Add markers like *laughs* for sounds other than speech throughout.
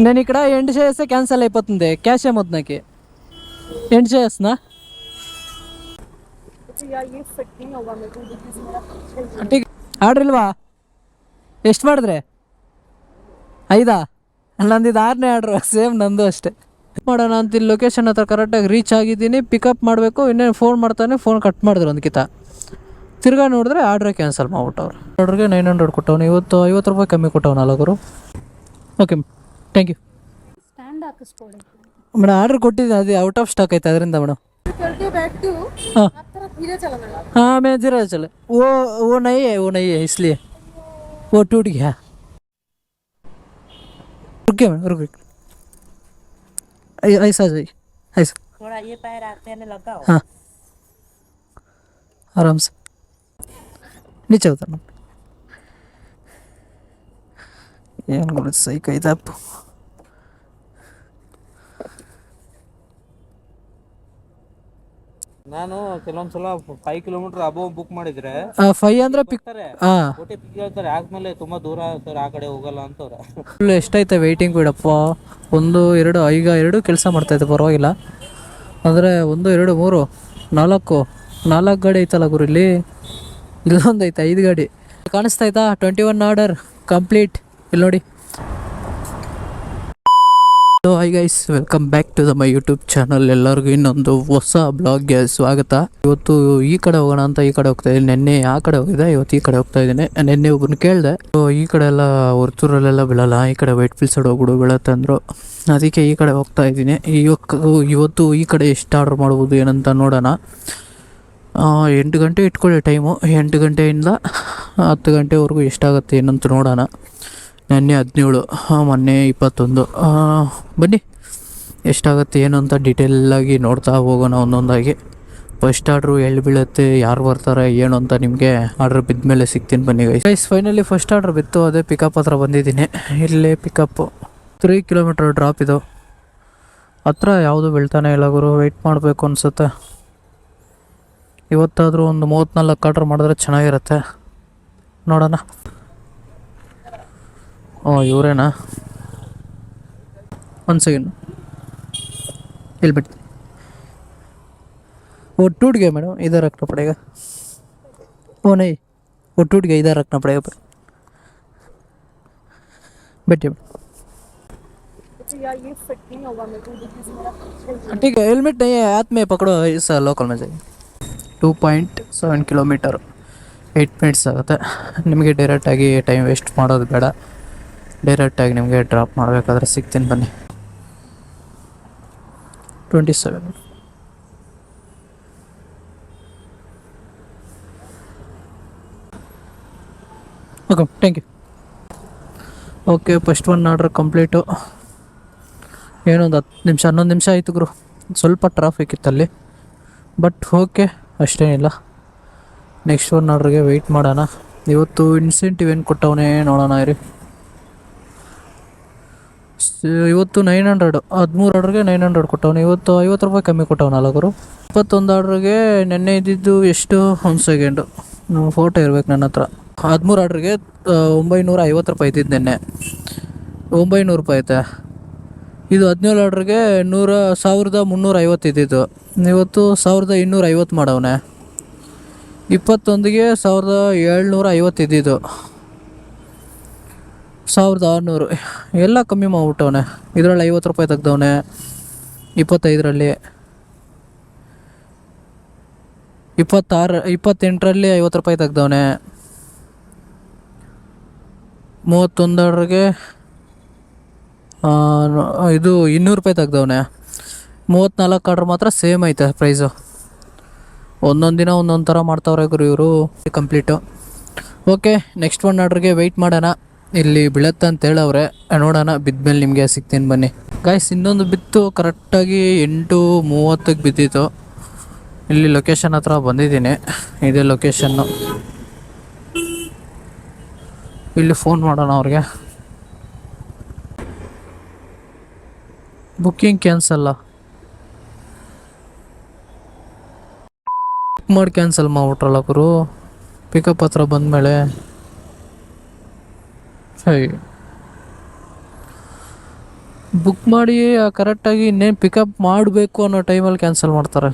నేను ఇక్కడ ఎండ్ చేస్తే క్యాన్సిల్ అయిపోతుంది క్యాష్ ఏమవుతుంది నాకు ఎండ్ చేస్తున్నా అంటే ಆರ್ಡ್ರ್ ಇಲ್ವಾ ಎಷ್ಟು ಮಾಡಿದ್ರೆ ಐದಾ ನಂದು ಇದು ಆರನೇ ಆರ್ಡ್ರು ಸೇಮ್ ನಂದು ಅಷ್ಟೇ ಮಾಡೋಣ ಅಂತ ಇಲ್ಲಿ ಲೊಕೇಶನ್ ಹತ್ರ ಕರೆಕ್ಟಾಗಿ ರೀಚ್ ಆಗಿದ್ದೀನಿ ಪಿಕಪ್ ಮಾಡಬೇಕು ಇನ್ನೇನು ಫೋನ್ ಮಾಡ್ತಾನೆ ಫೋನ್ ಕಟ್ ಮಾಡಿದ್ರು ಒಂದ್ಕಿತ ತಿರ್ಗಾ ನೋಡಿದ್ರೆ ಆರ್ಡ್ರೇ ಕ್ಯಾನ್ಸಲ್ ಮಾಡ್ಬಿಟ್ಟವ್ರು ಆರ್ಡ್ರಿಗೆ ನೈನ್ ಹಂಡ್ರೆಡ್ ಕೊಟ್ಟವನು ಇವತ್ತು ಐವತ್ತು ರೂಪಾಯಿ ಕಮ್ಮಿ ಕೊಟ್ಟವನು ಅಲ್ಲಗರು okay thank you stand ಹಾಕಿಸ್ಕೊಡಿ madam order ಕೊಟ್ಟಿದ್ದೆ ಅದು ಔಟ್ ಆಫ್ ಸ್ಟಾಕ್ ಐತೆ ಅದರಿಂದ ಮೇಡಮ್ करके बैठती हूँ हाँ आप तरफ धीरे चलाना हाँ मैं जरा चले वो वो नहीं है वो नहीं है इसलिए वो टूट गया रुक गया मैडम रुक रुक ऐ- ऐसा जाइए ऐसा थोड़ा ये पैर आते ने लगाओ हाँ आराम से नीचे उतरना ಏನು ಗೊತ್ತು ಸೈ ಕೈದಪ್ಪ ನಾನು ಕೆಲವೊಂದ್ಸಲ ಫೈವ್ ಕಿಲೋಮೀಟರ್ ಅಬೋವ್ ಬುಕ್ ಮಾಡಿದ್ರೆ ಫೈವ್ ಅಂದ್ರೆ ಪಿಕ್ ಬರ್ತಾರೆ ಹಾಂ ಹೇಳ್ತಾರೆ ಆದ್ಮೇಲೆ ತುಂಬಾ ದೂರ ಸರ್ ಆ ಕಡೆ ಹೋಗಲ್ಲ ಅಂತವ್ರೆ. ಫುಲ್ ಎಷ್ಟೈತೆ ವೆಯ್ಟಿಂಗ್ ಬಿಡಪ್ಪ? ಒಂದು ಎರಡು ಈಗ ಎರಡು ಕೆಲಸ ಮಾಡ್ತೈತೆ ಪರವಾಗಿಲ್ಲ. ಅಂದರೆ ಒಂದು ಎರಡು ಮೂರು ನಾಲ್ಕು ನಾಲ್ಕು ಗಾಡಿ ಐತಲ್ಲ ಗುರು ಇಲ್ಲಿ? ಇಲ್ಲೊಂದು ಐತೆ ಐದು ಗಾಡಿ. ಕಾಣಿಸ್ತಾ ಆಯ್ತಾ ಟ್ವೆಂಟಿ ಒನ್ ಆರ್ಡರ್ ಕಂಪ್ಲೀಟ್ ಇಲ್ಲಿ ನೋಡಿ. Hello I guys welcome back to the my YouTube channel ಎಲ್ಲರಿಗೂ ಇನ್ನೊಂದು ಹೊಸ ಬ್ಲಾಗ್ಗೆ ಸ್ವಾಗತ. ಇವತ್ತು ಈ ಕಡೆ ಹೋಗೋಣ ಅಂತ ಈ ಕಡೆ ಹೋಗ್ತಾ ಇದ್ದೀನಿ. ನಿನ್ನೆ ಆ ಕಡೆ ಹೋಗಿದೆ ಇವತ್ತು ಈ ಕಡೆ ಹೋಗ್ತಾ ಇದ್ದೀನಿ. ನಿನ್ನೆ ಒಬ್ಬನ ಕೇಳಿದೆ. ಸೊ ಈ ಕಡೆ ಎಲ್ಲ ಹೊರ್ತೂರಲ್ಲೆಲ್ಲ ಬೀಳಲ್ಲ, ಈ ಕಡೆ ವೈಟ್ ಫೀಲ್ಸ್ ಸೈಡ್ ಹೋಗ್ಬಿಡು ಬೀಳತ್ತೆ ಅಂದರು ಅದಕ್ಕೆ ಈ ಕಡೆ ಹೋಗ್ತಾ ಇದ್ದೀನಿ. ಇವತ್ತು ಇವತ್ತು ಈ ಕಡೆ ಎಷ್ಟು ಆರ್ಡರ್ ಮಾಡ್ಬೋದು ಏನಂತ ನೋಡೋಣ. ಎಂಟು ಗಂಟೆ ಇಟ್ಕೊಳ್ಳಿ ಟೈಮು ಎಂಟು ಗಂಟೆಯಿಂದ ಹತ್ತು ಗಂಟೆವರೆಗೂ ಎಷ್ಟಾಗುತ್ತೆ ಏನಂತ ನೋಡೋಣ. ನೆನ್ನೆ ಹದಿನೇಳು ಮೊನ್ನೆ ಇಪ್ಪತ್ತೊಂದು. ಬನ್ನಿ. ಎಷ್ಟಾಗುತ್ತೆ, ಏನು ಅಂತ ಡೀಟೇಲಾಗಿ ನೋಡ್ತಾ ಹೋಗೋಣ ಒಂದೊಂದಾಗಿ. ಫಸ್ಟ್ ಆರ್ಡ್ರು ಎಲ್ಲಿ ಬೀಳುತ್ತೆ, ಯಾರು ಬರ್ತಾರೆ, ಏನು ಅಂತ ನಿಮಗೆ ಆರ್ಡ್ರ್ ಬಿದ್ದ ಮೇಲೆ ಸಿಗ್ತೀನಿ ಬನ್ನಿ ಗೈಸ್ ಫೈನಲಿ ಫಸ್ಟ್ ಆರ್ಡ್ರ್ ಬಿತ್ತು, ಅದೇ ಪಿಕಪ್ ಹತ್ರ ಬಂದಿದ್ದೀನಿ. ಇಲ್ಲಿ ಪಿಕಪ್ಪು ತ್ರೀ ಕಿಲೋಮೀಟರ್ ಡ್ರಾಪ್ ಇದು. ಹತ್ರ ಯಾವುದು ಬೀಳ್ತಾನೆ ಇಲ್ಲ ಗುರು ವೆಯ್ಟ್ ಮಾಡಬೇಕು ಅನಿಸುತ್ತೆ. ಇವತ್ತಾದರೂ ಒಂದು ಮೂವತ್ತ್ನಾಲ್ಕು ಆರ್ಡ್ರ್ ಮಾಡಿದ್ರೆ ಚೆನ್ನಾಗಿರುತ್ತೆ. ನೋಡೋಣ. पड़ेगा वो नहीं वो टूट गया इधर रखना पड़ेगा पर बैठिए यार ये फिट नहीं होगा मेरे को because मेरा ठीक है हेलमेट नहीं है हाथ में पकड़ो इस लोकल में जाइए two point seven kilometre eight minutes ಆಗುತ್ತೆ ನಿಮಗೆ ಡೈರೆಕ್ಟಾಗಿ ಟೈಮ್ ವೇಸ್ಟ್ ಮಾಡೋದು ಬೇಡ ಡೈರೆಕ್ಟಾಗಿ ನಿಮಗೆ ಡ್ರಾಪ್ ಮಾಡಬೇಕಾದ್ರೆ ಸಿಗ್ತೀನಿ ಬನ್ನಿ. Twenty seven okay thank you okay first one order complete ಏನೊಂದು ಹತ್ತು ನಿಮಿಷ, ಹನ್ನೊಂದು ನಿಮಿಷ ಆಯಿತು ಗುರು. ಸ್ವಲ್ಪ ಟ್ರಾಫಿಕ್ ಇತ್ತಲ್ಲಿ ಬಟ್ ಓಕೆ ಅಷ್ಟೇನಿಲ್ಲ. ನೆಕ್ಸ್ಟ್ ಒನ್ ಆರ್ಡ್ರಿಗೆ ವೆಯ್ಟ್ ಮಾಡೋಣ. ಇವತ್ತು ಇನ್ಸೆಂಟಿವ್ ಏನು ಕೊಟ್ಟವನೇ ನೋಡೋಣ ಇರಿ. ಇವತ್ತು ನೈನ್ ಹಂಡ್ರೆಡ್ ಹದಿಮೂರು ಆರ್ಡ್ರಿಗೆ ನೈನ್ ಹಂಡ್ರೆಡ್ ಕೊಟ್ಟವನು. ಇವತ್ತು ಐವತ್ತು ರೂಪಾಯಿ ಕಮ್ಮಿ ಕೊಟ್ಟವನಲ್ಲ ಗುರು. ಇಪ್ಪತ್ತೊಂದು ಆರ್ಡ್ರಿಗೆ ನೆನ್ನೆ ಇದ್ದಿದ್ದು ಎಷ್ಟು? ಒಂದು ಸೆಕೆಂಡು ಫೋಟೋ ಇರ್ಬೇಕು ನನ್ನ ಹತ್ರ. ಹದಿಮೂರು ಆರ್ಡ್ರಿಗೆ ಒಂಬೈನೂರ ಐವತ್ತು ರೂಪಾಯಿ ಇದ್ದಿದ್ದು ನೆನ್ನೆ. ಒಂಬೈನೂರು ರೂಪಾಯಿ ಐತೆ. ಇದು ಹದಿನೇಳು ಆರ್ಡ್ರಿಗೆ ನೂರ, ಸಾವಿರದ ಮುನ್ನೂರ ಐವತ್ತು ಇದ್ದಿದ್ದು. ಇವತ್ತು ಸಾವಿರದ ಇನ್ನೂರ ಐವತ್ತು ಮಾಡವನೆ. ಇಪ್ಪತ್ತೊಂದಿಗೆ ಸಾವಿರದ ಏಳ್ನೂರ ಐವತ್ತು ಇದ್ದಿದ್ದು. ಸಾವಿರದ ಆರುನೂರು. ಎಲ್ಲ ಕಮ್ಮಿ ಮಾಡಿಬಿಟ್ಟವನೆ. ಇದರಲ್ಲಿ ಐವತ್ತು ರೂಪಾಯಿ ತೆಗ್ದವನೆ. ಇಪ್ಪತ್ತೈದರಲ್ಲಿ. ಇಪ್ಪತ್ತಾರು, ಇಪ್ಪತ್ತೆಂಟರಲ್ಲಿ ಐವತ್ತು ರೂಪಾಯಿ ತೆಗ್ದವನೆ. ಮೂವತ್ತೊಂದರಿಗೆ ಇದು ಇನ್ನೂರು ರೂಪಾಯಿ ತೆಗ್ದವನೆ. ಮೂವತ್ತ್ನಾಲ್ಕು ಆರ್ಡ್ರ್ ಮಾತ್ರ ಸೇಮ್ ಐತೆ ಪ್ರೈಸು. ಒಂದೊಂದು ದಿನ ಒಂದೊಂದು ಥರ ಮಾಡ್ತಾವ್ರೆ ಗುರು ಇವರು. ಕಂಪ್ಲೀಟು ಓಕೆ ನೆಕ್ಸ್ಟ್ ಒನ್ ಆರ್ಡ್ರಿಗೆ ವೆಯ್ಟ್ ಮಾಡೋಣ. ಇಲ್ಲಿ ಬೀಳತ್ತೆ ಅಂತ ಹೇಳವ್ರೆ. ನೋಡೋಣ ಬಿದ್ಮೇಲೆ ನಿಮಗೆ ಸಿಗ್ತೀನಿ ಬನ್ನಿ. ಗಾಯ್ಸ್ ಇನ್ನೊಂದು ಬಿತ್ತು. ಕರೆಕ್ಟಾಗಿ ಎಂಟು ಮೂವತ್ತಕ್ಕೆ ಬಿದ್ದಿತ್ತು. ಇಲ್ಲಿ ಲೊಕೇಶನ್ ಹತ್ರ ಬಂದಿದ್ದೀನಿ. ಇದೇ ಲೊಕೇಶನ್ನು ಇಲ್ಲಿ ಫೋನ್ ಮಾಡೋಣ ಅವ್ರಿಗೆ. ಬುಕ್ಕಿಂಗ್ ಕ್ಯಾನ್ಸಲ್ಲ ಮಾಡಿ ಕ್ಯಾನ್ಸಲ್ ಮಾಡ್ಬಿಟ್ರಲ್ಲ ಗುರು. ಪಿಕಪ್ ಹತ್ರ ಬಂದಮೇಲೆ. ಸರಿ ಬುಕ್ ಮಾಡಿ ಕರೆಕ್ಟಾಗಿ ಇನ್ನೇನು ಪಿಕಪ್ ಮಾಡಬೇಕು ಅನ್ನೋ ಟೈಮಲ್ಲಿ ಕ್ಯಾನ್ಸಲ್ ಮಾಡ್ತಾರೆ.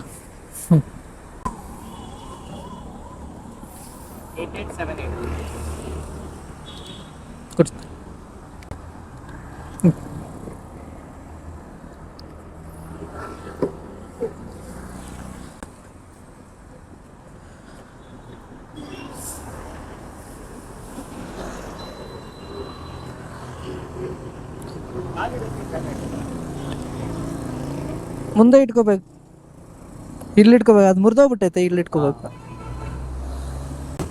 ಹ್ಞೂ ಕೊಡ್ತೀನಿ. ಮುಂದೆ ಇಟ್ಕೋಬೇಕು. ಇಲ್ಲಿ ಇಟ್ಕೋಬೇಕು. ಅದು ಮುರಿದೋಗ್ಬಿಟ್ಟೈತೆ, ಇಲ್ಲಿ ಇಟ್ಕೋಬೇಕು.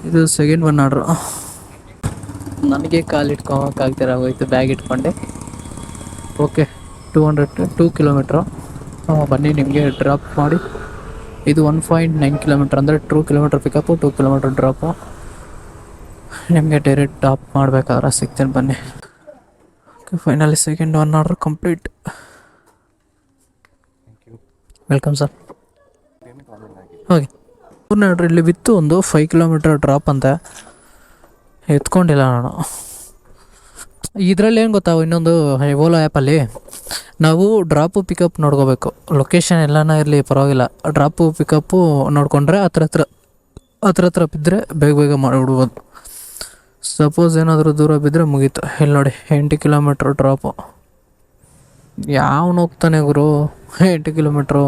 ಇದು ಸೆಕೆಂಡ್ ಒನ್ ಆರ್ಡ್ರು ನನಗೆ ಕಾಲು ಇಟ್ಕೊಳಕ್ಕಾಗ್ತಿರ ಹೋಯ್ತು ಬ್ಯಾಗ್ ಇಟ್ಕೊಂಡೆ. Okay two hundred two kilometre ಬನ್ನಿ, ನಿಮಗೆ ಡ್ರಾಪ್ ಮಾಡಿ. ಇದು ಒನ್ ಪಾಯಿಂಟ್ ನೈನ್ ಕಿಲೋಮೀಟ್ರ್ ಅಂದರೆ two kilometre pickup two kilometre drop ನಿಮಗೆ ಡೈರೆಕ್ಟ್ ಡ್ರಾಪ್ ಮಾಡಬೇಕಾದ್ರೆ ಸಿಗ್ತೇನೆ, ಬನ್ನಿ. Okay finally second one order complete welcome sir okay ಪೂರ್ಣ ಆರ್ಡ್ರ್ ಇಲ್ಲಿ ಬಿತ್ತು ಒಂದು ಫೈವ್ ಕಿಲೋಮೀಟರ್ ಡ್ರಾಪ್ ಅಂತ ಎತ್ಕೊಂಡಿಲ್ಲ ನಾನು. ಇದರಲ್ಲಿ ಏನು ಗೊತ್ತಾ, ಇನ್ನೊಂದು ಓಲೋ ಆ್ಯಪಲ್ಲಿ ನಾವು ಡ್ರಾಪು ಪಿಕಪ್ ನೋಡ್ಕೋಬೇಕು. ಲೊಕೇಶನ್ ಎಲ್ಲಾನ ಇರಲಿ, ಪರವಾಗಿಲ್ಲ. ಡ್ರಾಪು ಪಿಕಪ್ಪು ನೋಡಿಕೊಂಡ್ರೆ ಹತ್ರ ಹತ್ರ ಹತ್ರ ಹತ್ರ ಬಿದ್ದರೆ ಬೇಗ ಬೇಗ ಮಾಡಿಬಿಡ್ಬೋದು. ಸಪೋಸ್ ಏನಾದರೂ ದೂರ ಬಿದ್ದರೆ ಮುಗೀತು. ಇಲ್ಲಿ ನೋಡಿ, ಎಂಟು ಕಿಲೋಮೀಟ್ರ್ ಡ್ರಾಪು ಯಾವನು ಹೋಗ್ತಾನೆ ಗುರು? ಎಂಟು ಕಿಲೋಮೀಟ್ರು.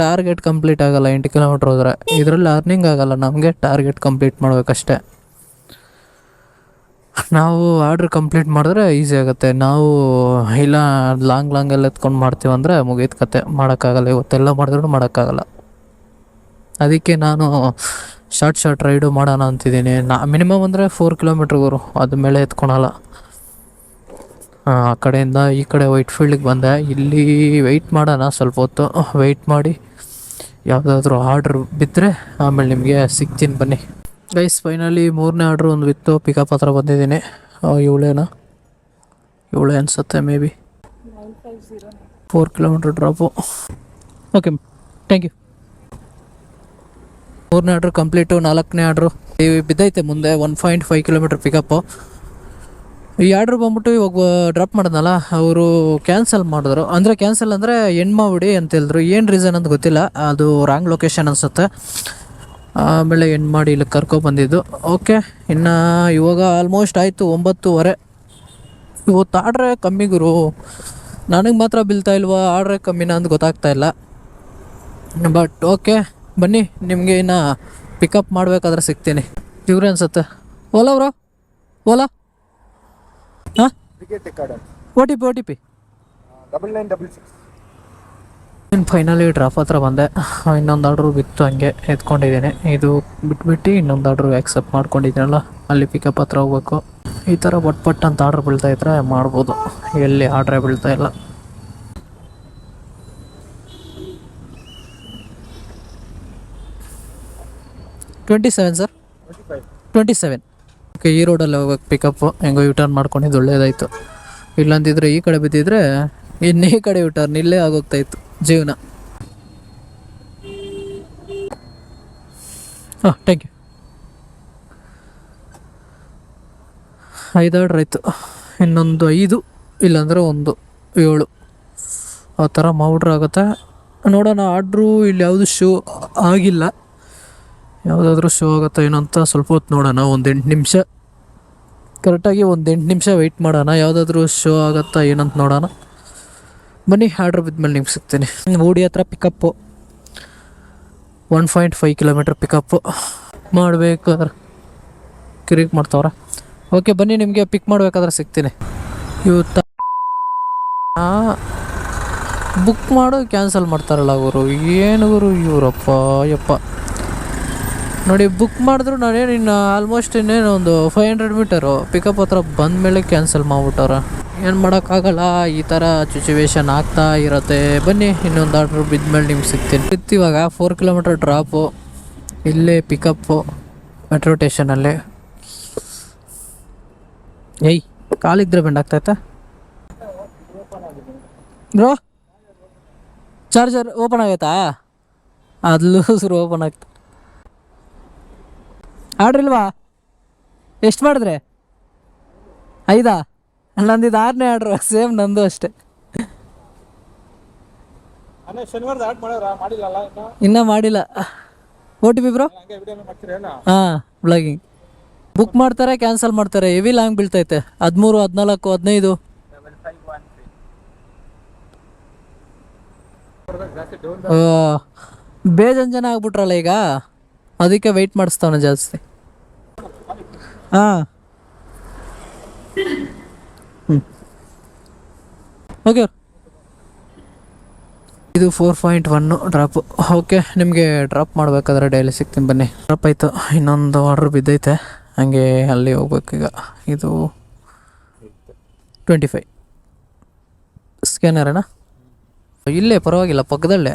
ಟಾರ್ಗೆಟ್ ಕಂಪ್ಲೀಟ್ ಆಗಲ್ಲ ಎಂಟು ಕಿಲೋಮೀಟ್ರ್ ಹೋದರೆ. ಇದರಲ್ಲಿ ಅರ್ನಿಂಗ್ ಆಗಲ್ಲ, ನಮಗೆ ಟಾರ್ಗೆಟ್ ಕಂಪ್ಲೀಟ್ ಮಾಡಬೇಕಷ್ಟೇ. ನಾವು ಆರ್ಡ್ರ್ ಕಂಪ್ಲೀಟ್ ಮಾಡಿದ್ರೆ ಈಸಿ ಆಗುತ್ತೆ. ನಾವು ಇಲ್ಲ, ಲಾಂಗ್ ಲಾಂಗ್ ಎಲ್ಲ ಎತ್ಕೊಂಡು ಮಾಡ್ತೀವಿ ಅಂದರೆ ಮುಗೀತು ಕತೆ. ಮಾಡೋಕ್ಕಾಗಲ್ಲ, ಇವತ್ತೆಲ್ಲ ಮಾಡಿದ್ರೂ ಮಾಡೋಕ್ಕಾಗಲ್ಲ. ಅದಕ್ಕೆ ನಾನು ಶಾರ್ಟ್ ಶಾರ್ಟ್ ರೈಡು ಮಾಡೋಣ ಅಂತಿದ್ದೀನಿ. ನಾ ಮಿನಿಮಮ್ ಅಂದರೆ ಫೋರ್ ಕಿಲೋಮೀಟ್ರ್ಗೂ ಅದ ಮೇಲೆ ಎತ್ಕೊಳಲ್ಲ. ಆ ಕಡೆಯಿಂದ ಈ ಕಡೆ ವೈಟ್ ಫೀಲ್ಡಿಗೆ ಬಂದೆ. ಇಲ್ಲಿ ವೆಯ್ಟ್ ಮಾಡೋಣ ಸ್ವಲ್ಪ ಹೊತ್ತು. ವೆಯ್ಟ್ ಮಾಡಿ ಯಾವುದಾದ್ರೂ ಆರ್ಡ್ರ್ ಬಿದ್ದರೆ ಆಮೇಲೆ ನಿಮಗೆ ಸಿಗ್ತೀನಿ ಬನ್ನಿ. ಗೈಸ್ ಫೈನಲಿ ಮೂರನೇ ಆರ್ಡ್ರ್ ಒಂದು ವಿತ್ತು ಪಿಕಪ್ ಹತ್ರ ಬಂದಿದ್ದೀನಿ. ಇವಳೇನ ಇವಳೇ ಅನಿಸುತ್ತೆ maybe four kilometre drop okay thank you ಮೂರನೇ ಆರ್ಡ್ರ್ ಕಂಪ್ಲೀಟು ನಾಲ್ಕನೇ ಆರ್ಡ್ರು ಬಿದ್ದೈತೆ ಮುಂದೆ. One point five kilometre pickup ಈ ಆರ್ಡ್ರ್ ಬಂದ್ಬಿಟ್ಟು ಇವಾಗ ಡ್ರಾಪ್ ಮಾಡಿದ್ನಲ್ಲ, ಅವರು ಕ್ಯಾನ್ಸಲ್ ಮಾಡಿದ್ರು. ಅಂದರೆ ಕ್ಯಾನ್ಸಲ್ ಅಂದರೆ ಮಾಡಿ ಅಂತ ಹೇಳಿದ್ರು. ಏನು ರೀಸನ್ ಅಂತ ಗೊತ್ತಿಲ್ಲ. ಅದು ರಾಂಗ್ ಲೊಕೇಶನ್ ಅನಿಸುತ್ತೆ. ಆಮೇಲೆ ಎಂಡ್ ಮಾಡಿ ಇಲ್ಲಿ ಕರ್ಕೊಬಂದಿದ್ದು ಓಕೆ ಇನ್ನು ಇವಾಗ ಆಲ್ಮೋಸ್ಟ್ ಆಯಿತು, ಒಂಬತ್ತುವರೆ. ಇವತ್ತು ಆರ್ಡ್ರೆ ಕಮ್ಮಿ ಗುರು. ನನಗೆ ಮಾತ್ರ ಬೀಳ್ತಾ ಇಲ್ವಾ, ಆರ್ಡ್ರೆ ಕಮ್ಮಿನ ಅಂತ ಗೊತ್ತಾಗ್ತಾ ಇಲ್ಲ. ಬಟ್ ಓಕೆ ಬನ್ನಿ, ನಿಮಗೆ ಇನ್ನು ಪಿಕಪ್ ಮಾಡಬೇಕಾದ್ರೆ ಸಿಗ್ತೀನಿ. ಇವ್ರೆ ಅನ್ಸುತ್ತೆ? ಓಲಾ ಬ್ರೋ ಓಲಾ ಹಾಂ? O T P O T P double nine double six ಇನ್ನು ಫೈನಲಿ ಡ್ರಾಪ್ ಹತ್ರ ಬಂದೆ. ಇನ್ನೊಂದು ಆರ್ಡ್ರು ಬಿತ್ತು ಹಂಗೆ ಎತ್ಕೊಂಡಿದ್ದೀನಿ. ಇದು ಬಿಟ್ಬಿಟ್ಟು ಇನ್ನೊಂದು ಆರ್ಡ್ರು ಆಕ್ಸೆಪ್ಟ್ ಮಾಡ್ಕೊಂಡಿದ್ದೀನಲ್ಲ ಅಲ್ಲಿ ಪಿಕಪ್ ಹತ್ರ ಹೋಗ್ಬೇಕು. ಈ ಥರ ಬಟ್ ಬಟ್ ಅಂತ ಆರ್ಡ್ರ್ ಬೀಳ್ತಾ ಇದ್ರೆ ಮಾಡ್ಬೋದು. ಎಲ್ಲಿ ಆರ್ಡ್ರೇ ಬೀಳ್ತಾ ಇಲ್ಲ. Twenty seven sir twenty seven okay, ಈ ರೋಡಲ್ಲಿ ಹೋಗ್ಬೇಕು ಪಿಕಪ್ಪು ಹೆಂಗೋ ಯು ಟರ್ನ್ ಮಾಡ್ಕೊಂಡಿದ್ದು ಒಳ್ಳೇದಾಯಿತು. ಇಲ್ಲಾಂತಿದ್ರೆ ಈ ಕಡೆ ಬಿದ್ದಿದ್ರೆ ಇನ್ನೇ ಕಡೆ ಯು ಟರ್ನ್ ಇಲ್ಲೇ ಆಗೋಗ್ತಾ ಇತ್ತು ಜೀವನ. ಹಾಂ ಥ್ಯಾಂಕ್ ಯು ಐದು ಆರ್ಡ್ರ್ ಆಯಿತು. ಇನ್ನೊಂದು ಐದು, ಇಲ್ಲಾಂದರೆ ಒಂದು, ಏಳು. ಆ ಥರ ಮಾಡ್ರ್ ಆಗುತ್ತೆ. ನೋಡೋಣ ಆರ್ಡ್ರು ಇಲ್ಲಿ ಯಾವುದು ಶೋ ಆಗಿಲ್ಲ. ಯಾವುದಾದ್ರೂ ಶೋ ಆಗುತ್ತಾ ಏನೋ ಅಂತ ಸ್ವಲ್ಪ ಹೊತ್ತು ನೋಡೋಣ, ಒಂದು ಎಂಟು ನಿಮಿಷ. ಕರೆಕ್ಟಾಗಿ ಒಂದು ಎಂಟು ನಿಮಿಷ ವೆಯ್ಟ್ ಮಾಡೋಣ, ಯಾವುದಾದ್ರೂ ಶೋ ಆಗುತ್ತಾ ಏನಂತ ನೋಡೋಣ. ಬನ್ನಿ ಆರ್ಡ್ರ್ ಬಿದ್ಮೇಲೆ ನಿಮ್ಗೆ ಸಿಗ್ತೀನಿ. ಓಡಿ ಹತ್ರ pickup one point five kilometre pickup ಮಾಡಬೇಕಾದ್ರೆ ಕಿರಿಕ್ ಮಾಡ್ತಾವ್ರ. ಓಕೆ ಬನ್ನಿ, ನಿಮಗೆ ಪಿಕ್ ಮಾಡಬೇಕಾದ್ರೆ ಸಿಗ್ತೀನಿ. ಇವತ್ತು ಬುಕ್ ಮಾಡು ಕ್ಯಾನ್ಸಲ್ ಮಾಡ್ತಾರಲ್ಲ ಅವರು ಏನು ಗುರು ಇವರಪ್ಪ ಯಪ್ಪ ನೋಡಿ ಬುಕ್ ಮಾಡಿದ್ರು ನಾನೇನು ಇನ್ನು ಆಲ್ಮೋಸ್ಟ್ ಇನ್ನೇನು ಒಂದು ಫೈವ್ ಹಂಡ್ರೆಡ್ ಮೀಟರು ಪಿಕಪ್ ಹತ್ರ ಬಂದ ಮೇಲೆ ಕ್ಯಾನ್ಸಲ್ ಮಾಡ್ಬಿಟ್ಟವ್ರ. ಏನು ಮಾಡೋಕ್ಕಾಗಲ್ಲ, ಈ ಥರ ಸಿಚುವೇಶನ್ ಆಗ್ತಾ ಇರತ್ತೆ. ಬನ್ನಿ, ಇನ್ನೊಂದು ಆರ್ಡ್ರ್ ಬಿದ್ಮೇಲೆ ನಿಮ್ಗೆ ಸಿಗ್ತೀನಿ. ಇವಾಗ ಫೋರ್ ಕಿಲೋಮೀಟರ್ ಡ್ರಾಪು ಇಲ್ಲೇ ಪಿಕಪ್ಪು ಮೆಟ್ರೋ ಸ್ಟೇಷನಲ್ಲಿ ಏಯ್, ಕಾಲಿದ್ರೆ ಬೆಂಡ್ ಆಗ್ತೈತೆ ಬ್ರೋ ಚಾರ್ಜರ್ ಓಪನ್ ಆಗೈತಾ? ಅದು ಲೂಸ್ರು ಓಪನ್ ಆಗ್ತಾ ಆರ್ಡ್ರ್ ಇಲ್ವಾ ಎಷ್ಟು ಮಾಡಿದ್ರೆ? ಐದಾ? ನಂದಿದ್ದು ಆರನೇ ಆರ್ಡ್ರು ಸೇಮ್ ನಂದು ಅಷ್ಟೇ. ಇನ್ನು? ಮಾಡಿಲ್ಲ. O T P bro? ಹಾಂ ಬ್ಲಾಗಿಂಗ್. ಬುಕ್ ಮಾಡ್ತಾರೆ ಕ್ಯಾನ್ಸಲ್ ಮಾಡ್ತಾರೆ. ಹೆವಿ ಲಾಂಗ್ ಬೀಳ್ತೈತೆ. ಹದಿಮೂರು ಹದಿನಾಲ್ಕು ಹದಿನೈದು. ಬೇಜನ್ ಜನ ಆಗ್ಬಿಟ್ರಲ್ಲ ಈಗ? ಅದಕ್ಕೆ ವೆಯ್ಟ್ ಮಾಡಿಸ್ತಾವನೆ ಜಾಸ್ತಿ. ಹಾಂ. ಹ್ಞೂ ಓಕೆ ಇದು four point one drop okay ನಿಮಗೆ ಡ್ರಾಪ್ ಮಾಡಬೇಕಾದ್ರೆ ಡೈಲಿ ಸಿಗ್ತೀನಿ ಬನ್ನಿ. ಡ್ರಾಪ್ ಆಯಿತು. ಇನ್ನೊಂದು ಆರ್ಡ್ರ್ ಬಿದ್ದೈತೆ. ಹಾಗೆ ಅಲ್ಲಿ ಹೋಗ್ಬೇಕೀಗ ಇದು ಟ್ವೆಂಟಿ ಫೈವ್ ಸ್ಕ್ಯಾನರಣ್ಣ ಇಲ್ಲೇ ಪರವಾಗಿಲ್ಲ ಪಕ್ಕದಲ್ಲೇ.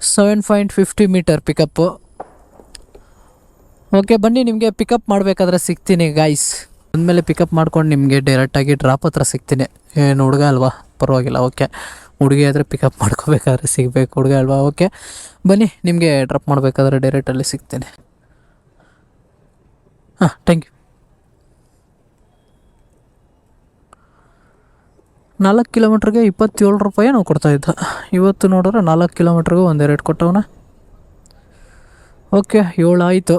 Seven point fifty metre pickup okay ಬನ್ನಿ, ನಿಮಗೆ ಪಿಕಪ್ ಮಾಡಬೇಕಾದ್ರೆ ಸಿಗ್ತೀನಿ ಗಾಯ್ಸ್ ಅಂದಮೇಲೆ ಪಿಕಪ್ ಮಾಡ್ಕೊಂಡು ನಿಮಗೆ ಡೈರೆಕ್ಟಾಗಿ ಡ್ರಾಪ್ ಹತ್ರ ಸಿಗ್ತೀನಿ. ಏನು ಹುಡುಗ ಅಲ್ವಾ? ಪರವಾಗಿಲ್ಲ ಓಕೆ ಹುಡುಗಿ ಆದರೆ ಪಿಕಪ್ ಮಾಡ್ಕೋಬೇಕಾದ್ರೆ ಸಿಗಬೇಕು, ಹುಡುಗ ಅಲ್ವಾ? ಓಕೆ ಬನ್ನಿ, ನಿಮಗೆ ಡ್ರಾಪ್ ಮಾಡಬೇಕಾದ್ರೆ ಡೈರೆಕ್ಟಲ್ಲಿ ಸಿಗ್ತೀನಿ. ಹಾಂ ಥ್ಯಾಂಕ್ ಯು ನಾಲ್ಕು ಕಿಲೋಮೀಟ್ರಿಗೆ ಇಪ್ಪತ್ತೇಳು ರೂಪಾಯಿ ನಾವು ಕೊಡ್ತಾಯಿದ್ದ ಇವತ್ತು ನೋಡಿದ್ರೆ ನಾಲ್ಕು ಕಿಲೋಮೀಟ್ರಿಗೂ ಒಂದೆರಡು ಕೊಟ್ಟವನ. ಓಕೆ ಏಳು ಆಯಿತು